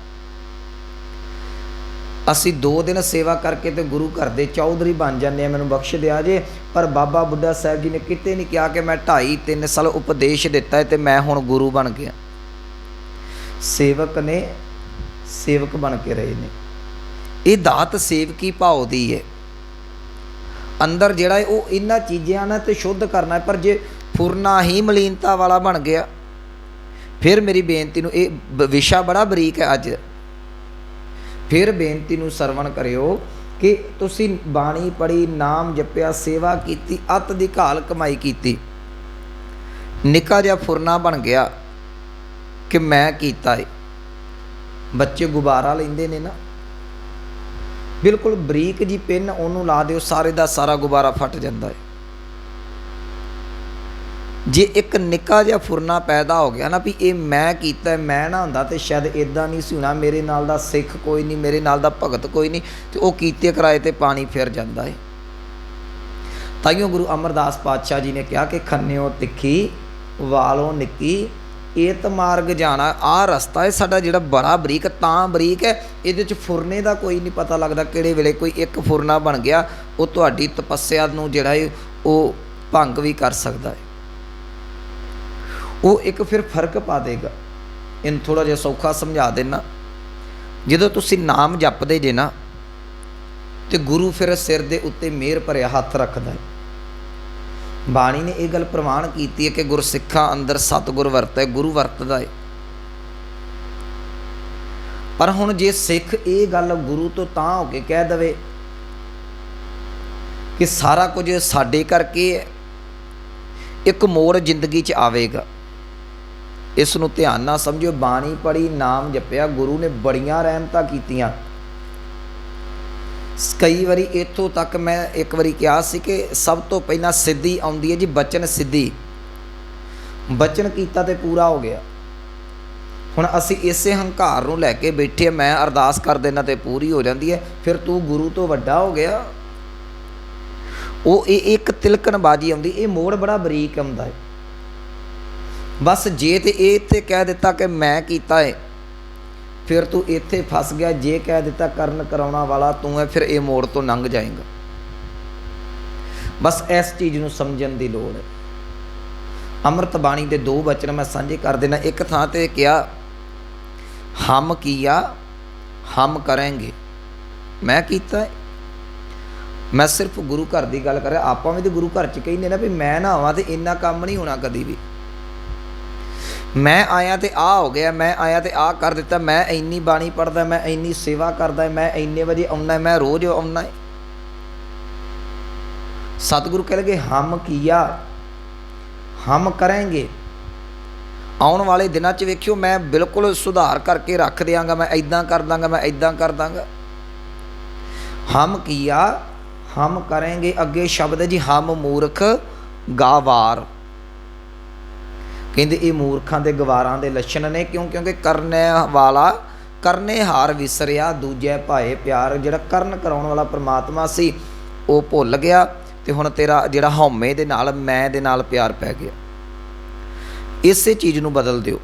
ਅਸੀਂ 2 ਦਿਨ ਸੇਵਾ ਕਰਕੇ ਤੇ ਗੁਰੂ ਘਰ ਦੇ ਚੌਧਰੀ ਬਣ ਜਾਂਦੇ ਆ ਮੈਨੂੰ ਬਖਸ਼ ਦਿਆ ਜੇ। ਪਰ ਬਾਬਾ ਬੁੱਢਾ ਸਾਹਿਬ ਜੀ ਨੇ ਕਿਤੇ ਨਹੀਂ ਕਿਹਾ ਕਿ ਮੈਂ 2.5 3 ਸਾਲ ਉਪਦੇਸ਼ ਦਿੱਤਾ ਹੈ ਤੇ ਮੈਂ ਹੁਣ ਗੁਰੂ ਬਣ ਗਿਆ। ਸੇਵਕ ਨੇ ਸੇਵਕ ਬਣ ਕੇ ਰਹੇ ਨੇ। ਇਹ ਦਾਤ ਸੇਵਕੀ ਭਾਉ ਦੀ ਹੈ। ਅੰਦਰ ਜਿਹੜਾ ਹੈ, ਉਹ ਇਹਨਾਂ ਚੀਜ਼ਾਂ ਨਾਲ ਤੇ ਸ਼ੁੱਧ ਕਰਨਾ ਪਰ ਜੇ ਫੁਰਨਾ ਹੀ ਮਲੀਨਤਾ ਵਾਲਾ ਬਣ ਗਿਆ, ਫਿਰ ਮੇਰੀ ਬੇਨਤੀ ਨੂੰ ਇਹ ਬ- ਵਿਸ਼ਾ ਬੜਾ ਬਰੀਕ ਹੈ ਅੱਜ। ਫਿਰ ਬੇਨਤੀ ਨੂੰ ਸਰਵਣ ਕਰਿਓ ਕਿ ਤੁਸੀਂ ਬਾਣੀ ਪੜੀ ਨਾਮ ਜਪਿਆ, ਸੇਵਾ ਕੀਤੀ, ਅਤ ਦੀ ਘਾਲ ਕਮਾਈ ਕੀਤੀ। ਨਿੱਕਾ ਜਿਹਾ ਫੁਰਨਾ ਬਣ ਗਿਆ ਕਿ ਮੈਂ ਕੀਤਾ ਏ। ਬੱਚੇ ਗੁਬਾਰਾ ਲੈਂਦੇ ਨੇ ਨਾ। ਬਿਲਕੁਲ ਬਰੀਕ ਜੀ ਪਿੰਨ ਉਹਨੂੰ ਲਾ ਦਿਓ, ਸਾਰੇ ਦਾ ਸਾਰਾ ਗੁਬਾਰਾ ਫਟ ਜਾਂਦਾ ਹੈ। ਜੇ ਇੱਕ ਨਿੱਕਾ ਜਿਹਾ ਫੁਰਨਾ ਪੈਦਾ ਹੋ ਗਿਆ ਨਾ ਵੀ ਇਹ ਮੈਂ ਕੀਤਾ, ਮੈਂ ਨਾ ਹੁੰਦਾ ਤੇ ਸ਼ਾਇਦ ਇਦਾਂ ਨਹੀਂ ਸੀ ਹੋਣਾ, ਮੇਰੇ ਨਾਲ ਦਾ ਸਿੱਖ ਕੋਈ ਨਹੀਂ, ਮੇਰੇ ਨਾਲ ਦਾ ਭਗਤ ਕੋਈ ਨਹੀਂ ਤੇ ਉਹ ਕੀਤੇ ਕਿਰਾਏ ਤੇ ਪਾਣੀ ਫਿਰ ਜਾਂਦਾ ਹੈ। ਤਾਈਓ ਗੁਰੂ ਅਮਰਦਾਸ ਪਾਤਸ਼ਾਹ ਜੀ ਨੇ ਕਿਹਾ ਕਿ ਖੰਨਿਓ ਤਿੱਖੀ, ਵਾਲੋਂ ਨਿੱਕੀ ਇਹ ਮਾਰਗ ਜਾਣਾ ਆ ਰਸਤਾ ਹੈ ਸਾਡਾ ਜਿਹੜਾ ਬੜਾ ਬਰੀਕ, ਤਾਂ ਬਰੀਕ ਹੈ। ਇਹਦੇ ਚ ਫੁਰਨੇ ਦਾ ਕੋਈ ਨਹੀਂ ਪਤਾ ਲੱਗਦਾ ਕਿਹੜੇ ਵੇਲੇ ਕੋਈ ਇੱਕ ਫੁਰਨਾ ਬਣ ਗਿਆ, ਉਹ ਤੁਹਾਡੀ ਤਪੱਸਿਆ ਨੂੰ ਜਿਹੜਾ ਹੈ, ਉਹ ਭੰਗ ਵੀ ਕਰ ਸਕਦਾ ਹੈ। ਉਹ ਇੱਕ ਫਿਰ ਫ਼ਰਕ ਪਾ ਦੇਗਾ। ਇਹਨੂੰ ਥੋੜਾ ਜਿਹਾ ਸੌਖਾ ਸਮਝਾ ਦੇਣਾ। ਜਦੋਂ ਤੁਸੀਂ ਨਾਮ ਜਪਦੇ ਜੇ ਨਾ, ਤੇ ਗੁਰੂ ਫਿਰ ਸਿਰ ਦੇ ਉੱਤੇ ਮਿਹਰ ਭਰਿਆ ਹੱਥ ਰੱਖਦਾ ਹੈ। ਬਾਣੀ ਨੇ ਇਹ ਗੱਲ ਪ੍ਰਮਾਣ ਕੀਤੀ ਹੈ ਕਿ ਗੁਰਸਿੱਖਾਂ ਅੰਦਰ ਸਤਿਗੁਰ ਵਰਤੈ, ਗੁਰੂ ਵਰਤਦਾ ਹੈ ਪਰ ਹੁਣ ਜੇ ਸਿੱਖ ਇਹ ਗੱਲ ਗੁਰੂ ਤੋਂ ਤਾਂ ਹੋ ਕੇ ਕਹਿ ਦਵੇ ਕਿ ਸਾਰਾ ਕੁਝ ਸਾਡੇ ਕਰਕੇ ਹੈ, ਇੱਕ ਮੋੜ ਜ਼ਿੰਦਗੀ 'ਚ ਆਵੇਗਾ। ਇਸ ਨੂੰ ਧਿਆਨ ਨਾਲ ਸਮਝਿਓ, ਬਾਣੀ ਪੜੀ ਨਾਮ ਜਪਿਆ, ਗੁਰੂ ਨੇ ਬੜੀਆਂ ਰਹਿਮਤਾਂ ਕੀਤੀਆਂ। ਕਈ ਵਾਰੀ ਇੱਥੋਂ ਤੱਕ ਮੈਂ ਇੱਕ ਵਾਰੀ ਕਿਹਾ ਸੀ ਕਿ ਸਭ ਤੋਂ ਪਹਿਲਾਂ ਸਿੱਧੀ ਆਉਂਦੀ ਹੈ ਜੀ, ਬਚਨ ਸਿੱਧੀ। ਬਚਨ ਕੀਤਾ ਤੇ ਪੂਰਾ ਹੋ ਗਿਆ। ਹੁਣ ਅਸੀਂ ਇਸੇ ਹੰਕਾਰ ਨੂੰ ਲੈ ਕੇ ਬੈਠੇ ਮੈਂ ਅਰਦਾਸ ਕਰ ਦੇਣਾ ਤੇ ਪੂਰੀ ਹੋ ਜਾਂਦੀ ਹੈ, ਫਿਰ ਤੂੰ ਗੁਰੂ ਤੋਂ ਵੱਡਾ ਹੋ ਗਿਆ। ਉਹ ਇਹ ਇੱਕ ਤਿਲਕਣਬਾਜੀ ਆਉਂਦੀ, ਇਹ ਮੋੜ ਬੜਾ ਬਰੀਕ ਆਉਂਦਾ ਹੈ। ਬਸ ਜੇ ਤੇ ਇਹ ਤੇ ਕਹਿ ਦਿੱਤਾ ਕਿ ਮੈਂ ਕੀਤਾ ਹੈ ਫਿਰ ਤੂੰ ਇੱਥੇ ਫਸ ਗਿਆ, ਜੇ ਕਹਿ ਦਿੱਤਾ ਕਰਨ ਕਰਾਉਣਾ ਵਾਲਾ ਤੂੰ ਹੈ, ਫਿਰ ਇਹ ਮੋੜ ਤੋਂ ਲੰਘ ਜਾਏਗਾ। ਬਸ ਇਸ ਚੀਜ਼ ਨੂੰ ਸਮਝਣ ਦੀ ਲੋੜ ਹੈ। ਅੰਮ੍ਰਿਤ ਬਾਣੀ ਦੇ ਦੋ ਬਚਨ ਮੈਂ ਸਾਂਝੇ ਕਰ ਦੇਣਾ ਇੱਕ ਥਾਂ ਤੇ ਕਿਹਾ, ਹਮ ਕੀਆ, ਹਮ ਕਰਾਂਗੇ। ਮੈਂ ਕੀਤਾ ਮੈਂ ਸਿਰਫ ਗੁਰੂ ਘਰ ਦੀ ਗੱਲ ਕਰ ਰਿਹਾ। ਆਪਾਂ ਵੀ ਤੇ ਗੁਰੂ ਘਰ ਚ ਕਹਿੰਦੇ ਨਾ ਵੀ ਮੈਂ ਨਾ ਆਵਾਂ ਤੇ ਇੰਨਾ ਕੰਮ ਨਹੀਂ ਹੋਣਾ ਕਦੀ ਵੀ। ਮੈਂ ਆਇਆ ਤੇ ਆ ਹੋ ਗਿਆ, ਮੈਂ ਆਇਆ ਤੇ ਆ ਕਰ ਦਿੱਤਾ, ਮੈਂ ਇੰਨੀ ਬਾਣੀ ਪੜਦਾ ਮੈਂ ਇੰਨੀ ਸੇਵਾ ਕਰਦਾ, ਮੈਂ ਇੰਨੇ ਵਜੇ ਆਉਣਾ ਮੈਂ ਰੋਜ਼ ਆਉਣਾ ਸਤਿਗੁਰੂ ਕਹਿ ਲਗੇ, ਹਮ ਕੀਆ? ਹਮ ਕਰਾਂਗੇ? ਆਉਣ ਵਾਲੇ ਦਿਨਾਂ 'ਚ ਵੇਖਿਓ, ਮੈਂ ਬਿਲਕੁਲ ਸੁਧਾਰ ਕਰਕੇ ਰੱਖ ਦਿਆਂਗਾ, ਮੈਂ ਇਦਾਂ ਕਰ ਦਾਂਗਾ, ਮੈਂ ਇਦਾਂ ਕਰ ਦਾਂਗਾ। ਹਮ ਕੀਆ? ਹਮ ਕਰਾਂਗੇ। ਅੱਗੇ ਸ਼ਬਦ ਹੈ ਜੀ, ਹਮ ਮੂਰਖ, ਗਾਵਾਰ। ਕਹਿੰਦੇ ਇਹ ਮੂਰਖਾਂ ਦੇ ਗਵਾਰਾਂ ਦੇ ਲੱਛਣ ਨੇ, ਕਿਉਂ? ਕਿਉਂਕਿ ਕਰਨੇ ਵਾਲਾ, ਕਰਨੇ ਹਾਰ ਵਿਸਰਿਆ, ਦੂਜੇ ਭਾਏ ਪਿਆਰ, ਜਿਹੜਾ ਕਰਨ ਕਰਾਉਣ ਵਾਲਾ ਪ੍ਰਮਾਤਮਾ ਸੀ, ਉਹ ਭੁੱਲ ਗਿਆ ਤੇ ਹੁਣ ਤੇਰਾ ਜਿਹੜਾ ਹਉਮੈ ਦੇ ਨਾਲ, ਮੈਂ ਦੇ ਨਾਲ ਪਿਆਰ ਪੈ ਗਿਆ। ਇਸੇ ਚੀਜ਼ ਨੂੰ ਬਦਲ ਦਿਓ।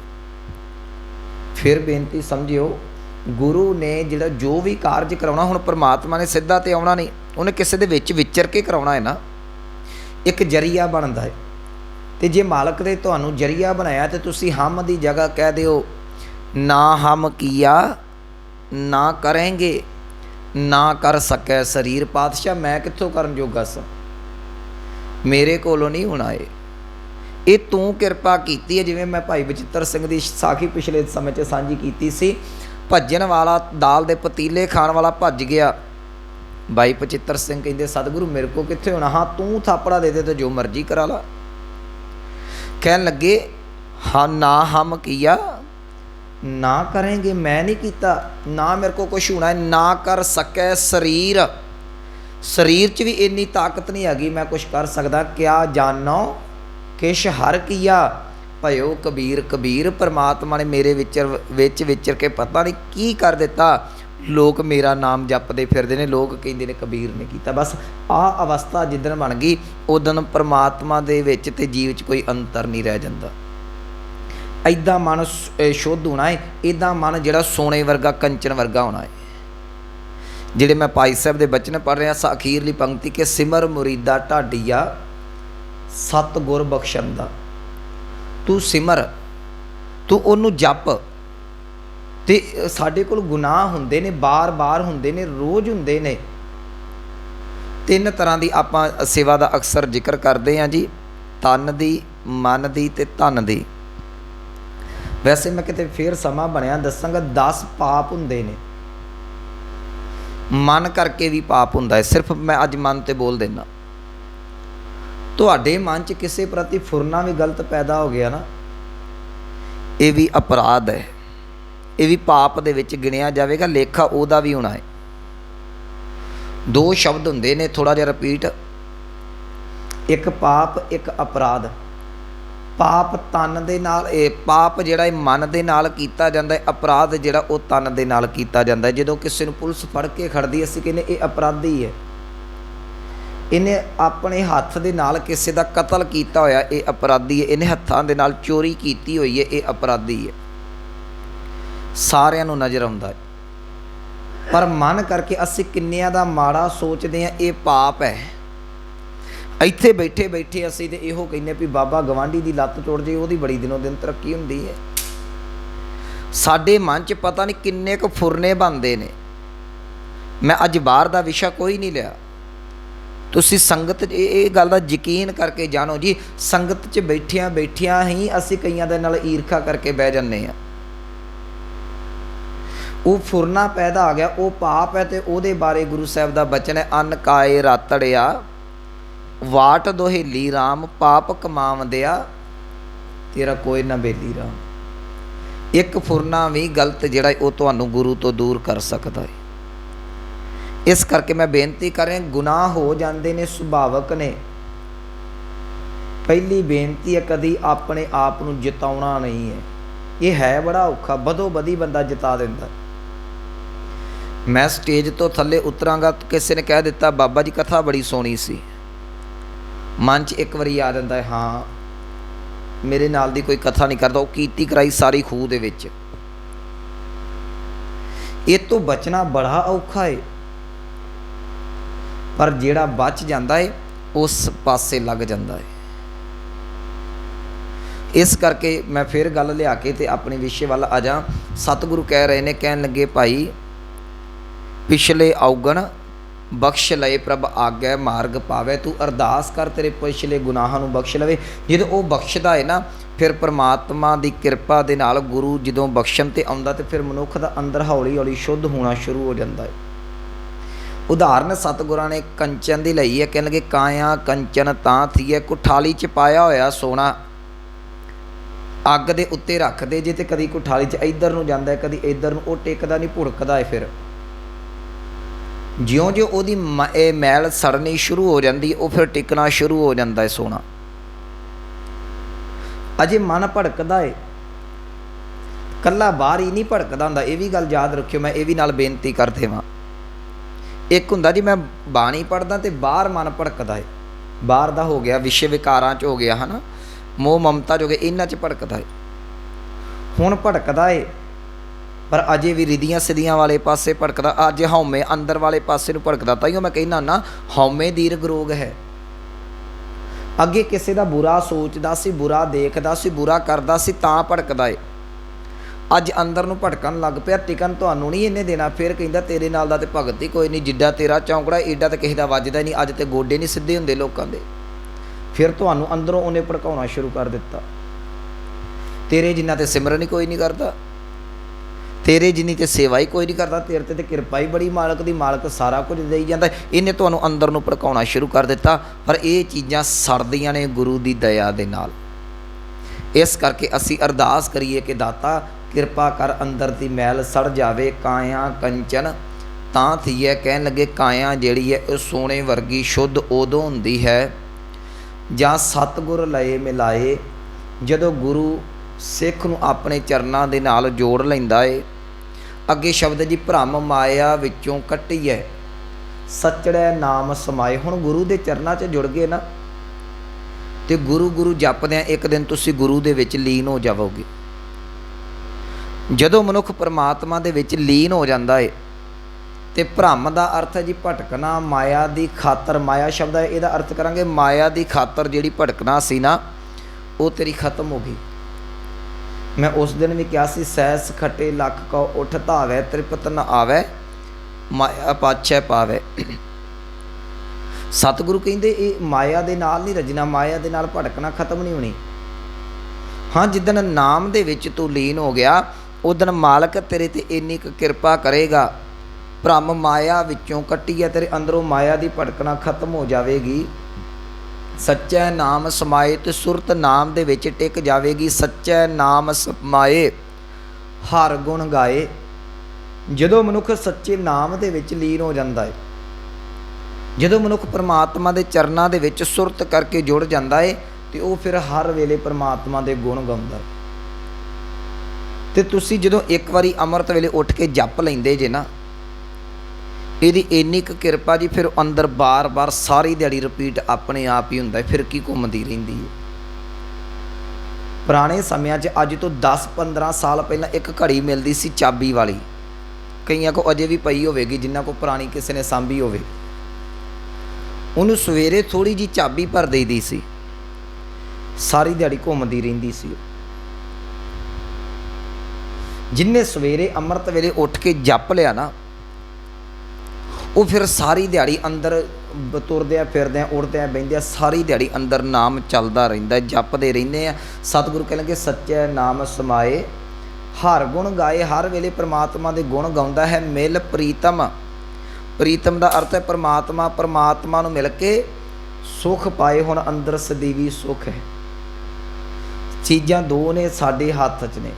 ਫਿਰ ਬੇਨਤੀ ਸਮਝਿਓ, ਗੁਰੂ ਨੇ ਜਿਹੜਾ ਜੋ ਵੀ ਕਾਰਜ ਕਰਾਉਣਾ, ਹੁਣ ਪ੍ਰਮਾਤਮਾ ਨੇ ਸਿੱਧਾ ਤੇ ਆਉਣਾ ਨਹੀਂ, ਉਹਨੇ ਕਿਸੇ ਦੇ ਵਿੱਚ ਵਿਚਰ ਕੇ ਕਰਾਉਣਾ ਹੈ ਨਾ। ਇੱਕ ਜਰੀਆ ਬਣਦਾ ਹੈ। ਤੇ ਜੇ ਮਾਲਕ ਨੇ ਤੁਹਾਨੂੰ ਜਰੀਆ ਬਣਾਇਆ ਤੇ ਤੁਸੀਂ ਹਮ ਦੀ ਜਗ੍ਹਾ ਕਹਿ ਦਿਓ, ਨਾ ਹਮ ਕੀਆ, ਨਾ ਕਰਾਂਗੇ, ਨਾ ਕਰ ਸਕੈ ਸਰੀਰ ਪਾਤਸ਼ਾਹ, ਮੈਂ ਕਿੱਥੋਂ ਕਰਨ ਜੋਗਾ ਸਾਂ? ਮੇਰੇ ਕੋਲੋਂ ਨਹੀਂ ਹੋਣਾ ਇਹ ਇਹ ਤੂੰ ਕਿਰਪਾ ਕੀਤੀ ਹੈ, ਜਿਵੇਂ ਮੈਂ ਭਾਈ ਬਚਿੱਤਰ ਸਿੰਘ ਦੀ ਸਾਖੀ ਪਿਛਲੇ ਸਮੇਂ 'ਚ ਸਾਂਝੀ ਕੀਤੀ ਸੀ। ਭੱਜਣ ਵਾਲਾ ਦਾਲ ਦੇ ਪਤੀਲੇ ਖਾਣ ਵਾਲਾ ਭੱਜ ਗਿਆ। ਬਾਈ ਬਚਿੱਤਰ ਸਿੰਘ ਕਹਿੰਦੇ, ਸਤਿਗੁਰੂ ਮੇਰੇ ਕੋ ਕਿੱਥੇ ਹੋਣਾ? ਹਾਂ, ਤੂੰ ਥਾਪੜਾ ਦੇ ਦੇ ਤੇ ਜੋ ਮਰਜ਼ੀ ਕਰਾ ਲਾ। ਕਹਿਣ ਲੱਗੇ, ਹਾਂ, ਨਾ ਹਮ ਕੀਆ। ਨਾ ਕਰਾਂਗੇ, ਮੈਂ ਨਹੀਂ ਕੀਤਾ। ਨਾ ਮੇਰੇ ਕੋ ਕੁਛ ਹੋਣਾ ਨਾ ਕਰ ਸਕੈ ਸਰੀਰ। ਸਰੀਰ 'ਚ ਵੀ ਇੰਨੀ ਤਾਕਤ ਨਹੀਂ ਹੈਗੀ, ਮੈਂ ਕੁਛ ਕਰ ਸਕਦਾ। ਕਿਆ ਜਾਣੋ ਕਿਛ ਹਰ ਕੀਆ। ਭਇਓ ਕਬੀਰ ਕਬੀਰ, ਪਰਮਾਤਮਾ ਨੇ ਮੇਰੇ ਵਿਚਰ, ਵਿੱਚ ਵਿਚਰ ਕੇ ਪਤਾ ਨਹੀਂ ਕੀ ਕਰ ਦਿੱਤਾ। ਲੋਕ ਮੇਰਾ ਨਾਮ ਜਪਦੇ ਫਿਰਦੇ ਨੇ, ਲੋਕ ਕਹਿੰਦੇ ਨੇ ਕਬੀਰ ਨੇ ਕੀਤਾ। ਬਸ ਆਹ ਅਵਸਥਾ ਜਿੱਦਣ ਬਣ ਗਈ ਉਦੋਂ ਪਰਮਾਤਮਾ ਦੇ ਵਿੱਚ ਤੇ ਜੀਵ 'ਚ ਕੋਈ ਅੰਤਰ ਨਹੀਂ ਰਹਿ ਜਾਂਦਾ। ਐਦਾਂ ਮਨ ਸ਼ੁੱਧ ਹੋਣਾ ਹੈ ਐਦਾਂ ਮਨ ਜਿਹੜਾ ਸੋਨੇ ਵਰਗਾ, ਕੰਚਨ ਵਰਗਾ ਹੋਣਾ ਹੈ ਜਿਹੜੇ ਮੈਂ ਭਾਈ ਸਾਹਿਬ ਦੇ ਬਚਨ ਪੜ੍ਹ ਰਿਹਾ, ਸਾਂ, ਅਖੀਰਲੀ ਪੰਕਤੀ ਕਿ ਸਿਮਰ ਮੁਰੀਦਾ ਢਾਡੀਆ ਸਤ ਗੁਰ ਬਖਸ਼ਣ ਦਾ ਤੂੰ ਸਿਮਰ, ਤੂੰ ਉਹਨੂੰ ਜਪ। ਤੇ ਸਾਡੇ ਕੋਲ ਗੁਨਾਹ ਹੁੰਦੇ ਨੇ, ਬਾਰ-ਬਾਰ ਹੁੰਦੇ ਨੇ, ਰੋਜ਼ ਹੁੰਦੇ ਨੇ। ਤਿੰਨ ਤਰ੍ਹਾਂ ਦੀ ਆਪਾਂ ਸੇਵਾ ਦਾ ਅਕਸਰ ਜ਼ਿਕਰ ਕਰਦੇ ਹਾਂ ਜੀ। ਤਨ ਦੀ, ਮਨ ਦੀ ਤੇ ਧਨ ਦੀ। ਵੈਸੇ ਮੈਂ ਕਿਤੇ ਫੇਰ ਸਮਾਂ ਬਣਿਆ ਦੱਸਾਂਗਾ 10 ਪਾਪ ਹੁੰਦੇ ਨੇ। ਮਨ ਕਰਕੇ ਵੀ ਪਾਪ ਹੁੰਦਾ ਹੈ। ਸਿਰਫ ਮੈਂ ਅੱਜ ਮਨ ਤੇ ਬੋਲ ਦੇਣਾ ਤੁਹਾਡੇ ਮਨ 'ਚ ਕਿਸੇ ਪ੍ਰਤੀ ਫੁਰਨਾ ਵੀ ਗਲਤ ਪੈਦਾ ਹੋ ਗਿਆ ਨਾ, ਇਹ ਵੀ ਅਪਰਾਧ ਹੈ। ਇਹ ਵੀ ਪਾਪ ਦੇ ਵਿੱਚ ਗਿਣਿਆ ਜਾਵੇਗਾ, ਲੇਖਾ ਉਹਦਾ ਵੀ ਹੋਣਾ ਹੈ। ਦੋ ਸ਼ਬਦ ਹੁੰਦੇ ਨੇ ਥੋੜਾ ਜਿਹਾ ਰਿਪੀਟ ਇੱਕ ਪਾਪ, ਇੱਕ ਅਪਰਾਧ। ਪਾਪ ਤਨ ਦੇ ਨਾਲ, ਇਹ ਪਾਪ ਜਿਹੜਾ ਇਹ ਮਨ ਦੇ ਨਾਲ ਕੀਤਾ ਜਾਂਦਾ ਹੈ, ਅਪਰਾਧ ਜਿਹੜਾ ਉਹ ਤਨ ਦੇ ਨਾਲ ਕੀਤਾ ਜਾਂਦਾ ਹੈ। ਜਦੋਂ ਕਿਸੇ ਨੂੰ ਪੁਲਿਸ ਫੜ ਕੇ ਖੜਦੀ ਅਸੀਂ ਕਹਿੰਦੇ ਇਹ ਅਪਰਾਧੀ ਹੈ। ਇਹਨੇ ਆਪਣੇ ਹੱਥ ਦੇ ਨਾਲ ਕਿਸੇ ਦਾ ਕਤਲ ਕੀਤਾ ਹੋਇਆ, ਇਹ ਅਪਰਾਧੀ ਹੈ। ਇਹਨੇ ਹੱਥਾਂ ਦੇ ਨਾਲ ਚੋਰੀ ਕੀਤੀ ਹੋਈ ਹੈ, ਇਹ ਅਪਰਾਧੀ ਹੈ। ਸਾਰਿਆਂ ਨੂੰ ਨਜ਼ਰ ਆਉਂਦਾ ਹੈ। ਪਰ ਮਨ ਕਰਕੇ ਅਸੀਂ ਕਿੰਨਿਆਂ ਦਾ ਮਾੜਾ ਸੋਚਦੇ ਆ ਇਹ ਪਾਪ ਹੈ। ਇੱਥੇ ਬੈਠੇ ਬੈਠੇ ਅਸੀਂ ਤੇ ਇਹੋ ਕਹਿੰਨੇ ਵੀ ਬਾਬਾ ਗਵਾਂਢੀ ਦੀ ਲੱਤ ਤੋੜ ਜੇ, ਉਹਦੀ ਬੜੀ ਦਿਨੋਂ ਦਿਨ ਤਰੱਕੀ ਹੁੰਦੀ ਹੈ। ਸਾਡੇ ਮਨ 'ਚ ਪਤਾ ਨਹੀਂ ਕਿੰਨੇ ਕੁ ਫੁਰਨੇ ਬਣਦੇ ਨੇ। ਮੈਂ ਅੱਜ ਬਾਹਰ ਦਾ ਵਿਸ਼ਾ ਕੋਈ ਨਹੀਂ ਲਿਆ। ਤੁਸੀਂ ਸੰਗਤ 'ਚ ਇਹ ਇਹ ਗੱਲ ਦਾ ਯਕੀਨ ਕਰਕੇ ਜਾਣੋ ਜੀ, ਸੰਗਤ 'ਚ ਬੈਠਿਆਂ ਬੈਠਿਆਂ ਹੀ ਅਸੀਂ ਕਈਆਂ ਦੇ ਨਾਲ ਈਰਖਾ ਕਰਕੇ ਬਹਿ ਜੰਨੇ ਆ ਉਹ ਫੁਰਨਾ ਪੈਦਾ ਆ ਗਿਆ, ਉਹ ਪਾਪ ਹੈ ਤੇ ਉਹਦੇ ਬਾਰੇ ਗੁਰੂ ਸਾਹਿਬ ਦਾ ਬਚਨ ਹੈ, ਅਨ ਕਾਏ ਰਾਤੜਿਆ, ਵਾਟ ਦੋਹੇਲੀ RAM ਪਾਪ ਕਮਾਵੰਦਿਆ, ਤੇਰਾ ਕੋਈ ਨਾ ਬੇਲੀ ਰਾਮ। ਇੱਕ ਫੁਰਨਾ ਵੀ ਗਲਤ ਜਿਹੜਾ ਉਹ ਤੁਹਾਨੂੰ ਗੁਰੂ ਤੋਂ ਦੂਰ ਕਰ ਸਕਦਾ ਹੈ। ਇਸ ਕਰਕੇ ਮੈਂ ਬੇਨਤੀ ਕਰ ਰਿਹਾ, ਗੁਨਾਹ ਹੋ ਜਾਂਦੇ ਨੇ, ਸੁਭਾਵਕ ਨੇ। ਪਹਿਲੀ ਬੇਨਤੀ ਹੈ, ਕਦੀ ਆਪਣੇ ਆਪ ਨੂੰ ਜਿਤਾਉਣਾ ਨਹੀਂ ਹੈ। ਇਹ ਹੈ ਬੜਾ ਔਖਾ ਬਦੋ ਬਦੀ ਬੰਦਾ ਜਿਤਾ ਦਿੰਦਾ। ਮੈਂ ਸਟੇਜ ਤੋਂ ਥੱਲੇ ਉਤਰਾਂਗਾ ਕਿਸੇ ਨੇ ਕਹਿ ਦਿੱਤਾ, ਬਾਬਾ ਜੀ, ਕਥਾ ਬੜੀ ਸੋਹਣੀ ਸੀ। ਮਨ 'ਚ ਇੱਕ ਵਾਰੀ ਆ ਜਾਂਦਾ ਹੈ, ਹਾਂ, ਮੇਰੇ ਨਾਲ ਦੀ ਕੋਈ ਕਥਾ ਨਹੀਂ ਕਰਦਾ। ਉਹ ਕੀਤੀ ਕਰਾਈ ਸਾਰੀ ਖੂਹ ਦੇ ਵਿੱਚ। ਇਹ ਤੋਂ ਬਚਣਾ ਬੜਾ ਔਖਾ ਹੈ ਪਰ ਜਿਹੜਾ ਬਚ ਜਾਂਦਾ ਏ, ਉਸ ਪਾਸੇ ਲੱਗ ਜਾਂਦਾ ਹੈ ਇਸ ਕਰਕੇ ਮੈਂ ਫਿਰ ਗੱਲ ਲਿਆ ਕੇ ਤੇ ਆਪਣੇ ਵਿਸ਼ੇ ਵੱਲ ਆ ਜਾ। ਸਤਿਗੁਰੂ ਕਹਿ ਰਹੇ ਨੇ, ਕਹਿਣ ਲੱਗੇ, ਭਾਈ ਪਿਛਲੇ ਔਗਣ, ਬਖਸ਼ ਲਏ ਪ੍ਰਭ ਆਗੈ, ਮਾਰਗ ਪਾਵੇ, ਤੂੰ ਅਰਦਾਸ ਕਰ ਤੇਰੇ ਪਿਛਲੇ ਗੁਨਾਹਾਂ ਨੂੰ ਬਖਸ਼ ਲਵੇ। ਜਦੋਂ ਉਹ ਬਖਸ਼ਦਾ ਹੈ ਨਾ, ਫਿਰ ਪ੍ਰਮਾਤਮਾ ਦੀ ਕਿਰਪਾ ਦੇ ਨਾਲ ਗੁਰੂ ਜਦੋਂ ਬਖਸ਼ਣ ਤੇ ਆਉਂਦਾ ਤੇ ਫਿਰ ਮਨੁੱਖ ਦਾ ਅੰਦਰ ਹੌਲੀ ਹੌਲੀ ਸ਼ੁੱਧ ਹੋਣਾ ਸ਼ੁਰੂ ਹੋ ਜਾਂਦਾ ਹੈ ਉਦਾਹਰਨ ਸਤਿਗੁਰਾਂ ਨੇ ਕੰਚਨ ਦੀ ਲਈ ਹੈ ਕਹਿਣ ਕਹਿੰਦੇ ਕਾਇਆ ਕੰਚਨ ਤਾਂ ਥੀਏ ਕੁਠਾਲੀ ਚ ਪਾਇਆ ਹੋਇਆ ਸੋਨਾ। ਅੱਗ ਦੇ ਉੱਤੇ ਰੱਖਦੇ ਜੇ ਤੇ ਕਦੀ ਕੁਠਾਲੀ ਚ ਇੱਧਰ ਨੂੰ ਜਾਂਦਾ ਕਦੀ ਇੱਧਰ ਨੂੰ, ਉਹ ਟਿਕਦਾ ਨਹੀਂ ਭੁੜਕਦਾ ਹੈ ਫਿਰ। ਜਿਉਂ-ਜਿਉਂ ਉਹਦੀ ਮ- ਇਹ ਮੈਲ ਸੜਨੀ ਸ਼ੁਰੂ ਹੋ ਜਾਂਦੀ, ਉਹ ਫਿਰ ਟਿਕਣਾ ਸ਼ੁਰੂ ਹੋ ਜਾਂਦਾ ਹੈ ਸੋਨਾ। ਅਜੇ ਮਨ ਭੜਕਦਾ ਏ। ਕੱਲਾ ਬਾਹਰ ਹੀ ਨਹੀਂ ਭੜਕਦਾ ਹੁੰਦਾ, ਇਹ ਵੀ ਗੱਲ ਯਾਦ ਰੱਖਿਓ, ਮੈਂ ਇਹ ਵੀ ਨਾਲ ਬੇਨਤੀ ਕਰ ਦੇਵਾਂ। ਇੱਕ ਹੁੰਦਾ ਜੀ, ਮੈਂ ਬਾਣੀ ਪੜਦਾ ਤੇ ਬਾਹਰ ਮਨ ਭੜਕਦਾ ਏ। ਬਾਹਰ ਦਾ ਹੋ ਗਿਆ, ਵਿਸ਼ੇ ਵਿਕਾਰਾਂ ਚ ਹੋ ਗਿਆ, ਹਨਾ। ਮੋਹ ਮਮਤਾ ਚ ਹੋ ਗਿਆ ਇਹਨਾਂ ਚ ਭੜਕਦਾ ਏ। ਹੁਣ ਭੜਕਦਾ ਏ। ਪਰ ਅਜੇ ਵੀ ਰਿਧੀਆਂ ਸਿਧੀਆਂ ਵਾਲੇ ਪਾਸੇ ਭੜਕਦਾ, ਅੱਜ ਹਉਮੈ ਅੰਦਰ ਵਾਲੇ ਪਾਸੇ ਨੂੰ ਭੜਕਦਾ। ਤਾਈਓ ਮੈਂ ਕਹਿੰਦਾ ਨਾ, ਹਉਮੈ ਦੀਰਘ ਰੋਗ ਹੈ। ਅੱਗੇ ਕਿਸੇ ਦਾ ਬੁਰਾ ਸੋਚਦਾ ਸੀ, ਬੁਰਾ ਦੇਖਦਾ ਸੀ, ਬੁਰਾ ਕਰਦਾ ਸੀ, ਤਾਂ ਭੜਕਦਾ ਏ। ਅੱਜ ਅੰਦਰ ਨੂੰ ਭੜਕਣ ਲੱਗ ਪਿਆ ਟਿਕਨ ਤੁਹਾਨੂੰ ਨਹੀਂ ਇਹਨੇ ਦੇਣਾ। ਫਿਰ ਕਹਿੰਦਾ, ਤੇਰੇ ਨਾਲ ਦਾ ਤੇ ਭਗਤ ਹੀ ਕੋਈ ਨਹੀਂ, ਜਿੱਡਾ ਤੇਰਾ ਚੌਂਕੜਾ, ਏਡਾ ਤੇ ਕਿਸੇ ਦਾ ਵੱਜਦਾ ਨਹੀਂ। ਅੱਜ ਤੇ ਗੋਡੇ ਨਹੀਂ ਸਿੱਧੇ ਹੁੰਦੇ ਲੋਕਾਂ ਦੇ। ਫਿਰ ਤੁਹਾਨੂੰ ਅੰਦਰੋਂ ਉਹਨੇ ਭੜਕਾਉਣਾ ਸ਼ੁਰੂ ਕਰ ਦਿੱਤਾ। ਤੇਰੇ ਜਿੰਨਾ ਤੇ ਸਿਮਰਨ ਹੀ ਕੋਈ ਨਹੀਂ ਕਰਦਾ। ਤੇਰੇ ਜਿੰਨੀ ਤੇ ਸੇਵਾ ਹੀ ਕੋਈ ਨਹੀਂ ਕਰਦਾ, ਤੇਰੇ ਤੇ ਤੇ ਕਿਰਪਾ ਹੀ ਬੜੀ ਮਾਲਕ ਦੀ, ਮਾਲਕ ਸਾਰਾ ਕੁਝ ਦੇਈ ਜਾਂਦਾ। ਇਹਨੇ ਤੁਹਾਨੂੰ ਅੰਦਰ ਨੂੰ ਭੜਕਾਉਣਾ ਸ਼ੁਰੂ ਕਰ ਦਿੱਤਾ, ਪਰ ਇਹ ਚੀਜ਼ਾਂ ਸੜਦੀਆਂ ਨੇ ਗੁਰੂ ਦੀ ਦਇਆ ਦੇ ਨਾਲ। ਇਸ ਕਰਕੇ ਅਸੀਂ ਅਰਦਾਸ ਕਰੀਏ ਕਿ ਦਾਤਾ, ਕਿਰਪਾ ਕਰ ਅੰਦਰ ਦੀ ਮੈਲ ਸੜ ਜਾਵੇ, ਕਾਇਆ ਕੰਚਨ। ਤਾਂ ਥੀਏ ਕਹਿਣ ਲੱਗੇ, ਕਾਇਆ ਜਿਹੜੀ ਹੈ, ਉਹ ਸੋਨੇ ਵਰਗੀ ਸ਼ੁੱਧ ਉਦੋਂ ਹੁੰਦੀ ਹੈ, ਜਾਂ ਸਤਗੁਰ ਲਏ ਮਿਲਾਏ, ਜਦੋਂ ਗੁਰੂ ਸਿੱਖ ਨੂੰ ਆਪਣੇ ਚਰਨਾਂ ਦੇ ਨਾਲ ਜੋੜ ਲੈਂਦਾ ਏ। ਅੱਗੇ ਸ਼ਬਦ ਜੀ ਭ੍ਰਮ ਮਾਇਆ ਵਿੱਚੋਂ ਕੱਟੀ ਹੈ ਸੱਚੜੈ ਨਾਮ ਸਮਾਏ। ਹੁਣ ਗੁਰੂ ਦੇ ਚਰਨਾਂ 'ਚ ਜੁੜ ਗਏ ਨਾ। ਤੇ ਗੁਰੂ ਗੁਰੂ ਜਪਦਿਆਂ ਇੱਕ ਦਿਨ ਤੁਸੀਂ ਗੁਰੂ ਦੇ ਵਿੱਚ ਲੀਨ ਹੋ ਜਾਵੋਗੇ। ਜਦੋਂ ਮਨੁੱਖ ਪਰਮਾਤਮਾ ਦੇ ਵਿੱਚ ਲੀਨ ਹੋ ਜਾਂਦਾ ਏ, ਤੇ ਭ੍ਰਮ ਦਾ ਅਰਥ ਹੈ ਜੀ ਭਟਕਣਾ, ਮਾਇਆ ਦੀ ਖਾਤਰ। ਮਾਇਆ ਸ਼ਬਦ ਹੈ, ਇਹਦਾ ਅਰਥ ਕਰਾਂਗੇ ਮਾਇਆ ਦੀ ਖਾਤਰ ਜਿਹੜੀ ਭਟਕਣਾ ਸੀ ਨਾ, ਉਹ ਤੇਰੀ ਖਤਮ ਹੋ ਗਈ। ਮੈਂ ਉਸ ਦਿਨ ਵੀ ਕਿਹਾ ਸੀ ਸੈਸ ਖਟੇ ਲੱਖ ਕੋ ਉਠ ਧਾਵੇ, ਤ੍ਰਿਪਤ ਨ ਆਵੇ, ਮਾਇਆ ਪਾਛੈ ਪਾਵੇ। ਸਤਿਗੁਰੂ ਕਹਿੰਦੇ, ਇਹ ਮਾਇਆ ਦੇ ਨਾਲ ਨਹੀਂ ਰਜਣਾ, ਮਾਇਆ ਦੇ ਨਾਲ ਭਟਕਣਾ ਖਤਮ ਨਹੀਂ ਹੋਣੀ। ਹਾਂ, ਜਿੱਦਣ ਨਾਮ ਦੇ ਵਿੱਚ ਤੂੰ ਲੀਨ ਹੋ ਗਿਆ ਉਦਣ ਮਾਲਕ ਤੇਰੇ ਤੇ ਇੰਨੀ ਕੁ ਕਿਰਪਾ ਕਰੇਗਾ, ਭ੍ਰਮ ਮਾਇਆ ਵਿੱਚੋਂ ਕੱਟੀ ਹੈ ਤੇਰੇ ਅੰਦਰੋਂ ਮਾਇਆ ਦੀ ਭਟਕਣਾ ਖਤਮ ਹੋ ਜਾਵੇਗੀ। ਸੱਚਾ ਨਾਮ ਸਮਾਏ ਤੇ ਸੁਰਤ ਨਾਮ ਦੇ ਵਿੱਚ ਟਿਕ ਜਾਵੇਗੀ, ਸੱਚਾ ਨਾਮ ਸਮਾਏ, ਹਰ ਗੁਣ ਗਾਏ। ਜਦੋਂ ਮਨੁੱਖ ਸੱਚੇ ਨਾਮ ਦੇ ਵਿੱਚ ਲੀਨ ਹੋ ਜਾਂਦਾ ਹੈ ਜਦੋਂ ਮਨੁੱਖ ਪਰਮਾਤਮਾ ਦੇ ਚਰਨਾਂ ਦੇ ਵਿੱਚ ਸੁਰਤ ਕਰਕੇ ਜੁੜ ਜਾਂਦਾ ਹੈ ਤੇ ਉਹ ਫਿਰ ਹਰ ਵੇਲੇ ਪਰਮਾਤਮਾ ਦੇ ਗੁਣ ਗਾਉਂਦਾ ਹੈ ਤੇ ਤੁਸੀਂ ਜਦੋਂ ਇੱਕ ਵਾਰੀ ਅੰਮ੍ਰਿਤ ਵੇਲੇ ਉੱਠ ਕੇ ਜਪ ਲੈਂਦੇ ਜੇ ਨਾ ਇਹਦੀ ਇੰਨੀ ਕੁ ਕਿਰਪਾ ਜੀ, ਫਿਰ ਅੰਦਰ ਬਾਰ-ਬਾਰ ਸਾਰੀ ਦਿਹਾੜੀ ਰਿਪੀਟ ਆਪਣੇ ਆਪ ਹੀ ਹੁੰਦਾ ਫਿਰ ਕੀ ਘੁੰਮਦੀ ਰਹਿੰਦੀ ਹੈ? ਪੁਰਾਣੇ ਸਮਿਆਂ 'ਚ ਅੱਜ ਤੋਂ 10-15 ਸਾਲ ਪਹਿਲਾਂ ਇੱਕ ਘੜੀ ਮਿਲਦੀ ਸੀ ਚਾਬੀ ਵਾਲੀ। ਕਈਆਂ ਕੋ ਅਜੇ ਵੀ ਪਈ ਹੋਵੇਗੀ ਜਿਨ੍ਹਾਂ ਕੋ ਪੁਰਾਣੀ ਕਿਸੇ ਨੇ ਸਾਂਭੀ ਹੋਵੇ। ਉਹਨੂੰ ਸਵੇਰੇ ਥੋੜੀ ਜੀ ਚਾਬੀ ਭਰ ਦੇਈਦੀ ਸੀ। ਸਾਰੀ ਦਿਹਾੜੀ ਘੁੰਮਦੀ ਰਹਿੰਦੀ ਸੀ ਜਿੰਨੇ ਸਵੇਰੇ ਅੰਮ੍ਰਿਤ ਵੇਲੇ ਉੱਠ ਕੇ ਜਪ ਲਿਆ ਨਾ ਉਹ ਫਿਰ ਸਾਰੀ ਦਿਹਾੜੀ ਅੰਦਰ ਬ- ਤੁਰਦੇ ਆ, ਫਿਰਦੇ ਆ ਉੜਦੇ ਆ, ਬਹਿੰਦੇ ਆ, ਸਾਰੀ ਦਿਹਾੜੀ ਅੰਦਰ ਨਾਮ ਚੱਲਦਾ ਰਹਿੰਦਾ ਜਪਦੇ ਰਹਿੰਦੇ ਆ। ਸਤਿਗੁਰੂ ਕਹਿੰਦੇ ਸੱਚੇ ਨਾਮ ਸਮਾਏ, ਹਰ ਗੁਣ ਗਾਏ, ਹਰ ਵੇਲੇ ਪ੍ਰਮਾਤਮਾ ਦੇ ਗੁਣ ਗਾਉਂਦਾ ਹੈ, ਮਿਲ ਪ੍ਰੀਤਮ। ਪ੍ਰੀਤਮ ਦਾ ਅਰਥ ਹੈ ਪ੍ਰਮਾਤਮਾ ਪ੍ਰਮਾਤਮਾ ਨੂੰ ਮਿਲ ਕੇ ਸੁਖ ਪਾਏ, ਹੁਣ ਅੰਦਰ ਸਦੀਵੀ ਸੁਖ ਹੈ। ਚੀਜ਼ਾਂ ਦੋ ਨੇ ਸਾਡੇ ਹੱਥ 'ਚ ਨੇ।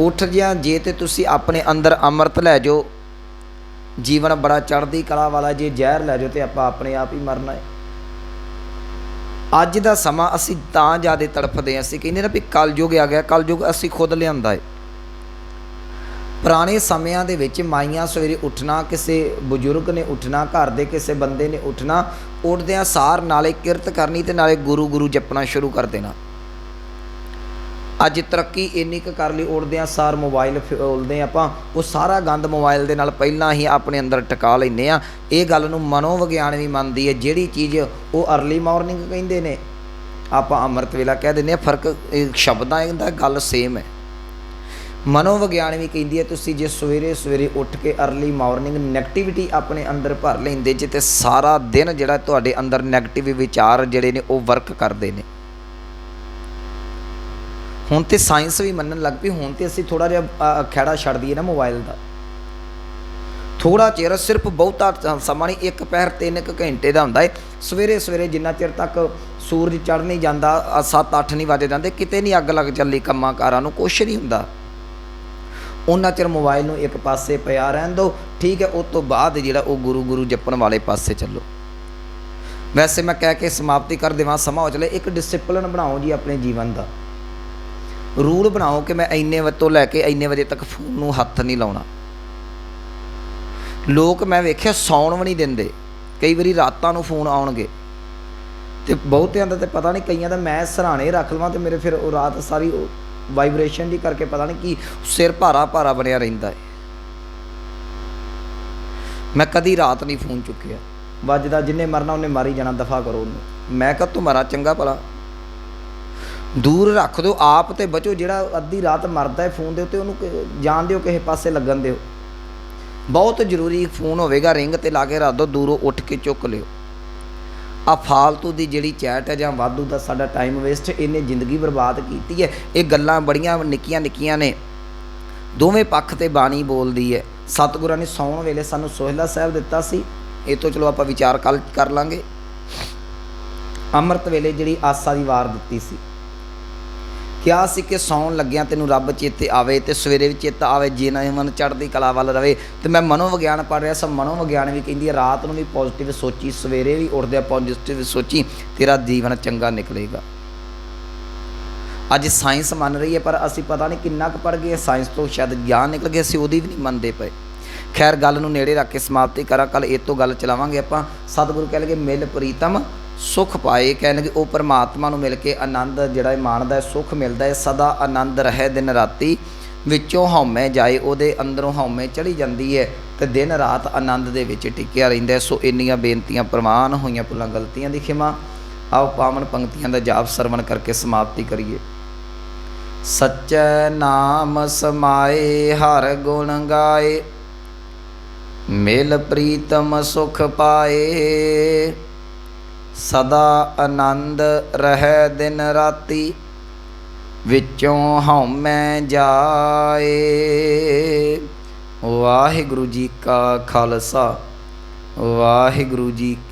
ਉੱਠ ਜਿਆ, ਜੇ ਤੇ ਤੁਸੀਂ ਆਪਣੇ ਅੰਦਰ ਅੰਮ੍ਰਿਤ ਲੈ ਜਾਓ ਜੀਵਨ ਬੜਾ ਚੜ੍ਹਦੀ ਕਲਾ ਵਾਲਾ ਜੇ ਜ਼ਹਿਰ ਲੈ ਜਾਓ ਤੇ ਆਪਾਂ ਆਪਣੇ ਆਪ ਹੀ ਮਰਨਾ ਹੈ। ਅੱਜ ਦਾ ਸਮਾਂ ਅਸੀਂ ਤਾਂ ਜ਼ਿਆਦਾ ਤੜਫਦੇ ਹਾਂ, ਅਸੀਂ ਕਹਿੰਦੇ ਨਾ ਵੀ ਕਲਯੁਗ ਆ ਗਿਆ, ਕਲਯੁਗ ਅਸੀਂ ਖੁਦ ਲਿਆਂਦਾ ਹੈ। ਪੁਰਾਣੇ ਸਮਿਆਂ ਦੇ ਵਿੱਚ ਮਾਈਆਂ ਸਵੇਰੇ ਉੱਠਣਾ, ਕਿਸੇ ਬਜ਼ੁਰਗ ਨੇ ਉੱਠਣਾ, ਘਰ ਦੇ ਕਿਸੇ ਬੰਦੇ ਨੇ ਉੱਠਣਾ, ਉੱਠਦਿਆਂ ਸਾਰ ਨਾਲੇ ਕਿਰਤ ਕਰਨੀ ਤੇ ਨਾਲੇ ਗੁਰੂ ਗੁਰੂ ਜਪਣਾ ਸ਼ੁਰੂ ਕਰ ਦੇਣਾ। ਅੱਜ ਤਰੱਕੀ ਇੰਨੀ ਕੁ ਕਰ ਲਈ ਉੱਠਦਿਆਂ ਸਾਰ ਮੋਬਾਈਲ ਫੋਲਦੇ ਆਪਾਂ, ਉਹ ਸਾਰਾ ਗੰਦ ਮੋਬਾਈਲ ਦੇ ਨਾਲ ਪਹਿਲਾਂ ਹੀ ਆਪਣੇ ਅੰਦਰ ਟਿਕਾ ਲੈਂਦੇ ਆ ਇਹ ਗੱਲ ਨੂੰ ਮਨੋਵਿਗਿਆਨ ਵੀ ਮੰਨਦੀ ਹੈ, ਜਿਹੜੀ ਚੀਜ਼ ਉਹ ਅਰਲੀ ਮਾਰਨਿੰਗ ਕਹਿੰਦੇ ਨੇ, ਆਪਾਂ ਅੰਮ੍ਰਿਤ ਵੇਲਾ ਕਹਿ ਦਿੰਦੇ ਆ ਫ਼ਰਕ ਸ਼ਬਦਾਂ ਦਾ ਗੱਲ ਸੇਮ ਹੈ। ਮਨੋਵਿਗਿਆਨ ਵੀ ਕਹਿੰਦੀ ਹੈ, ਤੁਸੀਂ ਜੇ ਸਵੇਰੇ ਸਵੇਰੇ ਉੱਠ ਕੇ ਅਰਲੀ ਮਾਰਨਿੰਗ 네ਗੇਟਿਵਿਟੀ ਆਪਣੇ ਅੰਦਰ ਭਰ ਲੈਂਦੇ ਜੇ ਤੇ ਸਾਰਾ ਦਿਨ ਜਿਹੜਾ ਤੁਹਾਡੇ ਅੰਦਰ 네ਗੇਟਿਵ ਵਿਚਾਰ ਜਿਹੜੇ ਨੇ, ਉਹ ਵਰਕ ਕਰਦੇ ਨੇ। ਹੁਣ ਤੇ ਸਾਇੰਸ ਵੀ ਮੰਨਣ ਲੱਗ ਪਈ ਹੁਣ ਤੇ ਅਸੀਂ ਥੋੜਾ ਜਿਹਾ ਅ, ਖਹਿੜਾ ਛੱਡ ਦਈਏ ਨਾ ਮੋਬਾਈਲ ਦਾ। ਥੋੜਾ ਚਿਰ ਸਿਰਫ ਬਹੁਤਾ ਸਮਾਂ ਨਹੀਂ ਇੱਕ ਪਹਿਰ ਤਿੰਨ ਕੁ ਘੰਟੇ ਦਾ ਹੁੰਦਾ ਏ। ਸਵੇਰੇ ਸਵੇਰੇ ਜਿੰਨਾ ਚਿਰ ਤੱਕ ਸੂਰਜ ਚੜ੍ਹ ਨਹੀਂ ਜਾਂਦਾ 7-8 ਨਹੀਂ ਵਜੇ ਜਾਂਦੇ ਕਿਤੇ ਨਹੀਂ ਅੱਗ ਲੱਗ ਚੱਲੀ ਕੰਮਾਂ ਕਾਰਾਂ ਨੂੰ ਕੁਛ ਨਹੀਂ ਹੁੰਦਾ। ਉਹਨਾਂ ਚਿਰ ਮੋਬਾਈਲ ਨੂੰ ਇੱਕ ਪਾਸੇ ਪਿਆ ਰਹਿਣ ਦਿਓ ਠੀਕ ਹੈ ਉਸ ਤੋਂ ਬਾਅਦ ਜਿਹੜਾ ਉਹ ਗੁਰੂ ਗੁਰੂ ਜਪਣ ਵਾਲੇ ਪਾਸੇ ਚੱਲੋ। ਵੈਸੇ ਮੈਂ ਕਹਿ ਕੇ ਸਮਾਪਤੀ ਕਰ ਦੇਵਾਂ ਸਮਾਂ ਹੋ ਚਲੇ ਇੱਕ ਡਿਸਪਲਿਨ ਬਣਾਓ ਜੀ ਆਪਣੇ ਜੀਵਨ ਦਾ। ਰੂਲ ਬਣਾਓ ਕਿ ਮੈਂ ਇੰਨੇ ਵਜੇ ਤੋਂ ਲੈ ਕੇ ਇੰਨੇ ਵਜੇ ਤੱਕ ਫੋਨ ਨੂੰ ਹੱਥ ਨਹੀਂ ਲਾਉਣਾ। ਲੋਕ ਮੈਂ ਵੇਖਿਆ ਸੌਣ ਵੀ ਨਹੀਂ ਦਿੰਦੇ। ਕਈ ਵਾਰੀ ਰਾਤਾਂ ਨੂੰ ਫੋਨ ਆਉਣਗੇ। ਤੇ ਬਹੁਤਿਆਂ ਦਾ ਤੇ ਪਤਾ ਨਹੀਂ, ਕਈਆਂ ਦਾ ਮੈਂ ਸਰਾਣੇ ਰੱਖ ਲਵਾਂ ਤੇ ਮੇਰੇ ਫਿਰ ਉਹ ਰਾਤ ਸਾਰੀ ਵਾਈਬ੍ਰੇਸ਼ਨ ਦੀ ਕਰਕੇ ਪਤਾ ਨਹੀਂ ਕੀ ਸਿਰ ਭਾਰਾ ਭਾਰਾ ਬਣਿਆ ਰਹਿੰਦਾ ਹੈ ਮੈਂ ਕਦੀ ਰਾਤ ਨਹੀਂ ਫੋਨ ਚੁੱਕਿਆ। ਵੱਜਦਾ ਜਿੰਨੇ ਮਰਨਾ ਉਹਨੇ ਮਾਰੀ ਜਾਣਾ, ਦਫਾ ਕਰੋ ਉਹਨੂੰ। ਮੈਂ ਕਦ ਤੂੰ ਮਾਰਾ ਚੰਗਾ ਭਲਾ। ਦੂਰ ਰੱਖ ਦਿਓ, ਆਪ ਤੇ ਬਚੋ, ਜਿਹੜਾ ਅੱਧੀ ਰਾਤ ਮਰਦਾ ਹੈ ਫੋਨ ਦੇ ਉੱਤੇ, ਉਹਨੂੰ ਜਾਣ ਦਿਓ ਕਿਸੇ ਪਾਸੇ ਲੱਗਣ ਦਿਓ। ਬਹੁਤ ਜ਼ਰੂਰੀ ਫੋਨ ਹੋਵੇਗਾ, ਰਿੰਗ ਤੇ ਲਾ ਕੇ ਰੱਖ ਦਿਓ, ਦੂਰੋਂ ਉੱਠ ਕੇ ਚੁੱਕ ਲਿਓ। ਆ ਫਾਲਤੂ ਦੀ ਜਿਹੜੀ ਚੈਟ ਹੈ ਜਾਂ ਵਾਧੂ ਦਾ ਸਾਡਾ ਟਾਈਮ ਵੇਸਟ, ਇਹਨੇ ਜ਼ਿੰਦਗੀ ਬਰਬਾਦ ਕੀਤੀ ਹੈ। ਇਹ ਗੱਲਾਂ ਬੜੀਆਂ ਨਿੱਕੀਆਂ ਨਿੱਕੀਆਂ ਨੇ। ਦੋਵੇਂ ਪੱਖ ਤੇ ਬਾਣੀ ਬੋਲਦੀ ਹੈ। ਸਤਿਗੁਰਾਂ ਨੇ ਸੌਣ ਵੇਲੇ ਸਾਨੂੰ ਸੋਹਿਲਾ ਸਾਹਿਬ ਦਿੱਤਾ ਸੀ। ਇਹ ਤੋਂ ਚਲੋ ਆਪਾਂ ਵਿਚਾਰ ਕੱਲ ਕਰ ਲਾਂਗੇ। ਅੰਮ੍ਰਿਤ ਵੇਲੇ ਜਿਹੜੀ ਆਸਾ ਦੀ ਵਾਰ ਦਿੱਤੀ ਸੀ। ਕਿਹਾ ਸੀ ਕਿ ਸੌਣ ਲੱਗਿਆਂ ਤੈਨੂੰ ਰੱਬ ਚੇਤੇ ਆਵੇ ਤੇ ਸਵੇਰੇ ਵੀ ਚੇਤਾ ਆਵੇ, ਜੇ ਨਾ ਮਨ ਚੜ੍ਹਦੀ ਕਲਾ ਵੱਲ ਰਵੇ। ਤੇ ਮੈਂ ਮਨੋਵਿਗਿਆਨ ਪੜ੍ਹ ਰਿਹਾ ਸਾਂ। ਮਨੋਵਿਗਿਆਨ ਵੀ ਕਹਿੰਦੀ ਹੈ, ਰਾਤ ਨੂੰ ਵੀ ਪੋਜ਼ਿਟਿਵ ਸੋਚੀ, ਸਵੇਰੇ ਵੀ ਉੱਠਦਿਆਂ ਪੋਜ਼ਿਟਿਵ ਸੋਚੀ, ਤੇਰਾ ਜੀਵਨ ਚੰਗਾ ਨਿਕਲੇਗਾ। ਅੱਜ ਸਾਇੰਸ ਮੰਨ ਰਹੀ ਹੈ, ਪਰ ਅਸੀਂ ਪਤਾ ਨਹੀਂ ਕਿੰਨਾ ਕੁ ਪੜ ਗਏ। ਸਾਇੰਸ ਤੋਂ ਸ਼ਾਇਦ ਗਿਆਨ ਨਿਕਲ ਗਿਆ ਅਸੀਂ ਉਹਦੀ ਵੀ ਨਹੀਂ ਮੰਨਦੇ ਪਏ। ਖੈਰ, ਗੱਲ ਨੂੰ ਨੇੜੇ ਰੱਖ ਕੇ ਸਮਾਪਤੀ ਕਰਾਂ। ਕੱਲ ਇਹ ਤੋਂ ਗੱਲ ਚਲਾਵਾਂਗੇ ਆਪਾਂ। ਸਤਿਗੁਰੂ ਕਹਿ ਲਗੇ, ਮਿਲ ਪ੍ਰੀਤਮ ਸੁਖ ਪਾਏ, ਕਹਿਣਗੇ ਉਹ ਪਰਮਾਤਮਾ ਨੂੰ ਮਿਲ ਕੇ ਆਨੰਦ ਜਿਹੜਾ ਇਹ ਮਾਣਦਾ ਹੈ, ਸੁਖ ਮਿਲਦਾ ਹੈ, ਸਦਾ ਆਨੰਦ ਰਹੇ, ਦਿਨ ਰਾਤੀ ਵਿੱਚੋਂ ਹਉਮੈ ਜਾਏ, ਉਹਦੇ ਅੰਦਰੋਂ ਹਉਮੈ ਚਲੀ ਜਾਂਦੀ ਹੈ ਤੇ ਦਿਨ ਰਾਤ ਆਨੰਦ ਦੇ ਵਿੱਚ ਟਿਕਿਆ ਰਹਿੰਦਾ ਹੈ। ਸੋ ਇੰਨੀਆਂ ਬੇਨਤੀਆਂ ਪ੍ਰਵਾਨ ਹੋਈਆਂ ਭੁੱਲਾਂ ਗਲਤੀਆਂ ਦੀ ਖਿਮਾ, ਆਓ ਪਾਵਨ ਪੰਕਤੀਆਂ ਦਾ ਜਾਪ ਸਰਵਣ ਕਰਕੇ ਸਮਾਪਤੀ ਕਰੀਏ ਸਚੈ ਨਾਮ ਸਮਾਏ, ਹਰ ਗੁਣ ਗਾਏ, ਮਿਲ ਪ੍ਰੀਤਮ ਸੁਖ ਪਾਏ ਸਦਾ ਆਨੰਦ ਰਹਿ ਦਿਨ ਰਾਤੀ, ਵਿੱਚੋਂ ਹਉਮੈ ਜਾਏ। ਵਾਹਿਗੁਰੂ ਜੀ ਕਾ ਖਾਲਸਾ, ਵਾਹਿਗੁਰੂ ਜੀ ਕੀ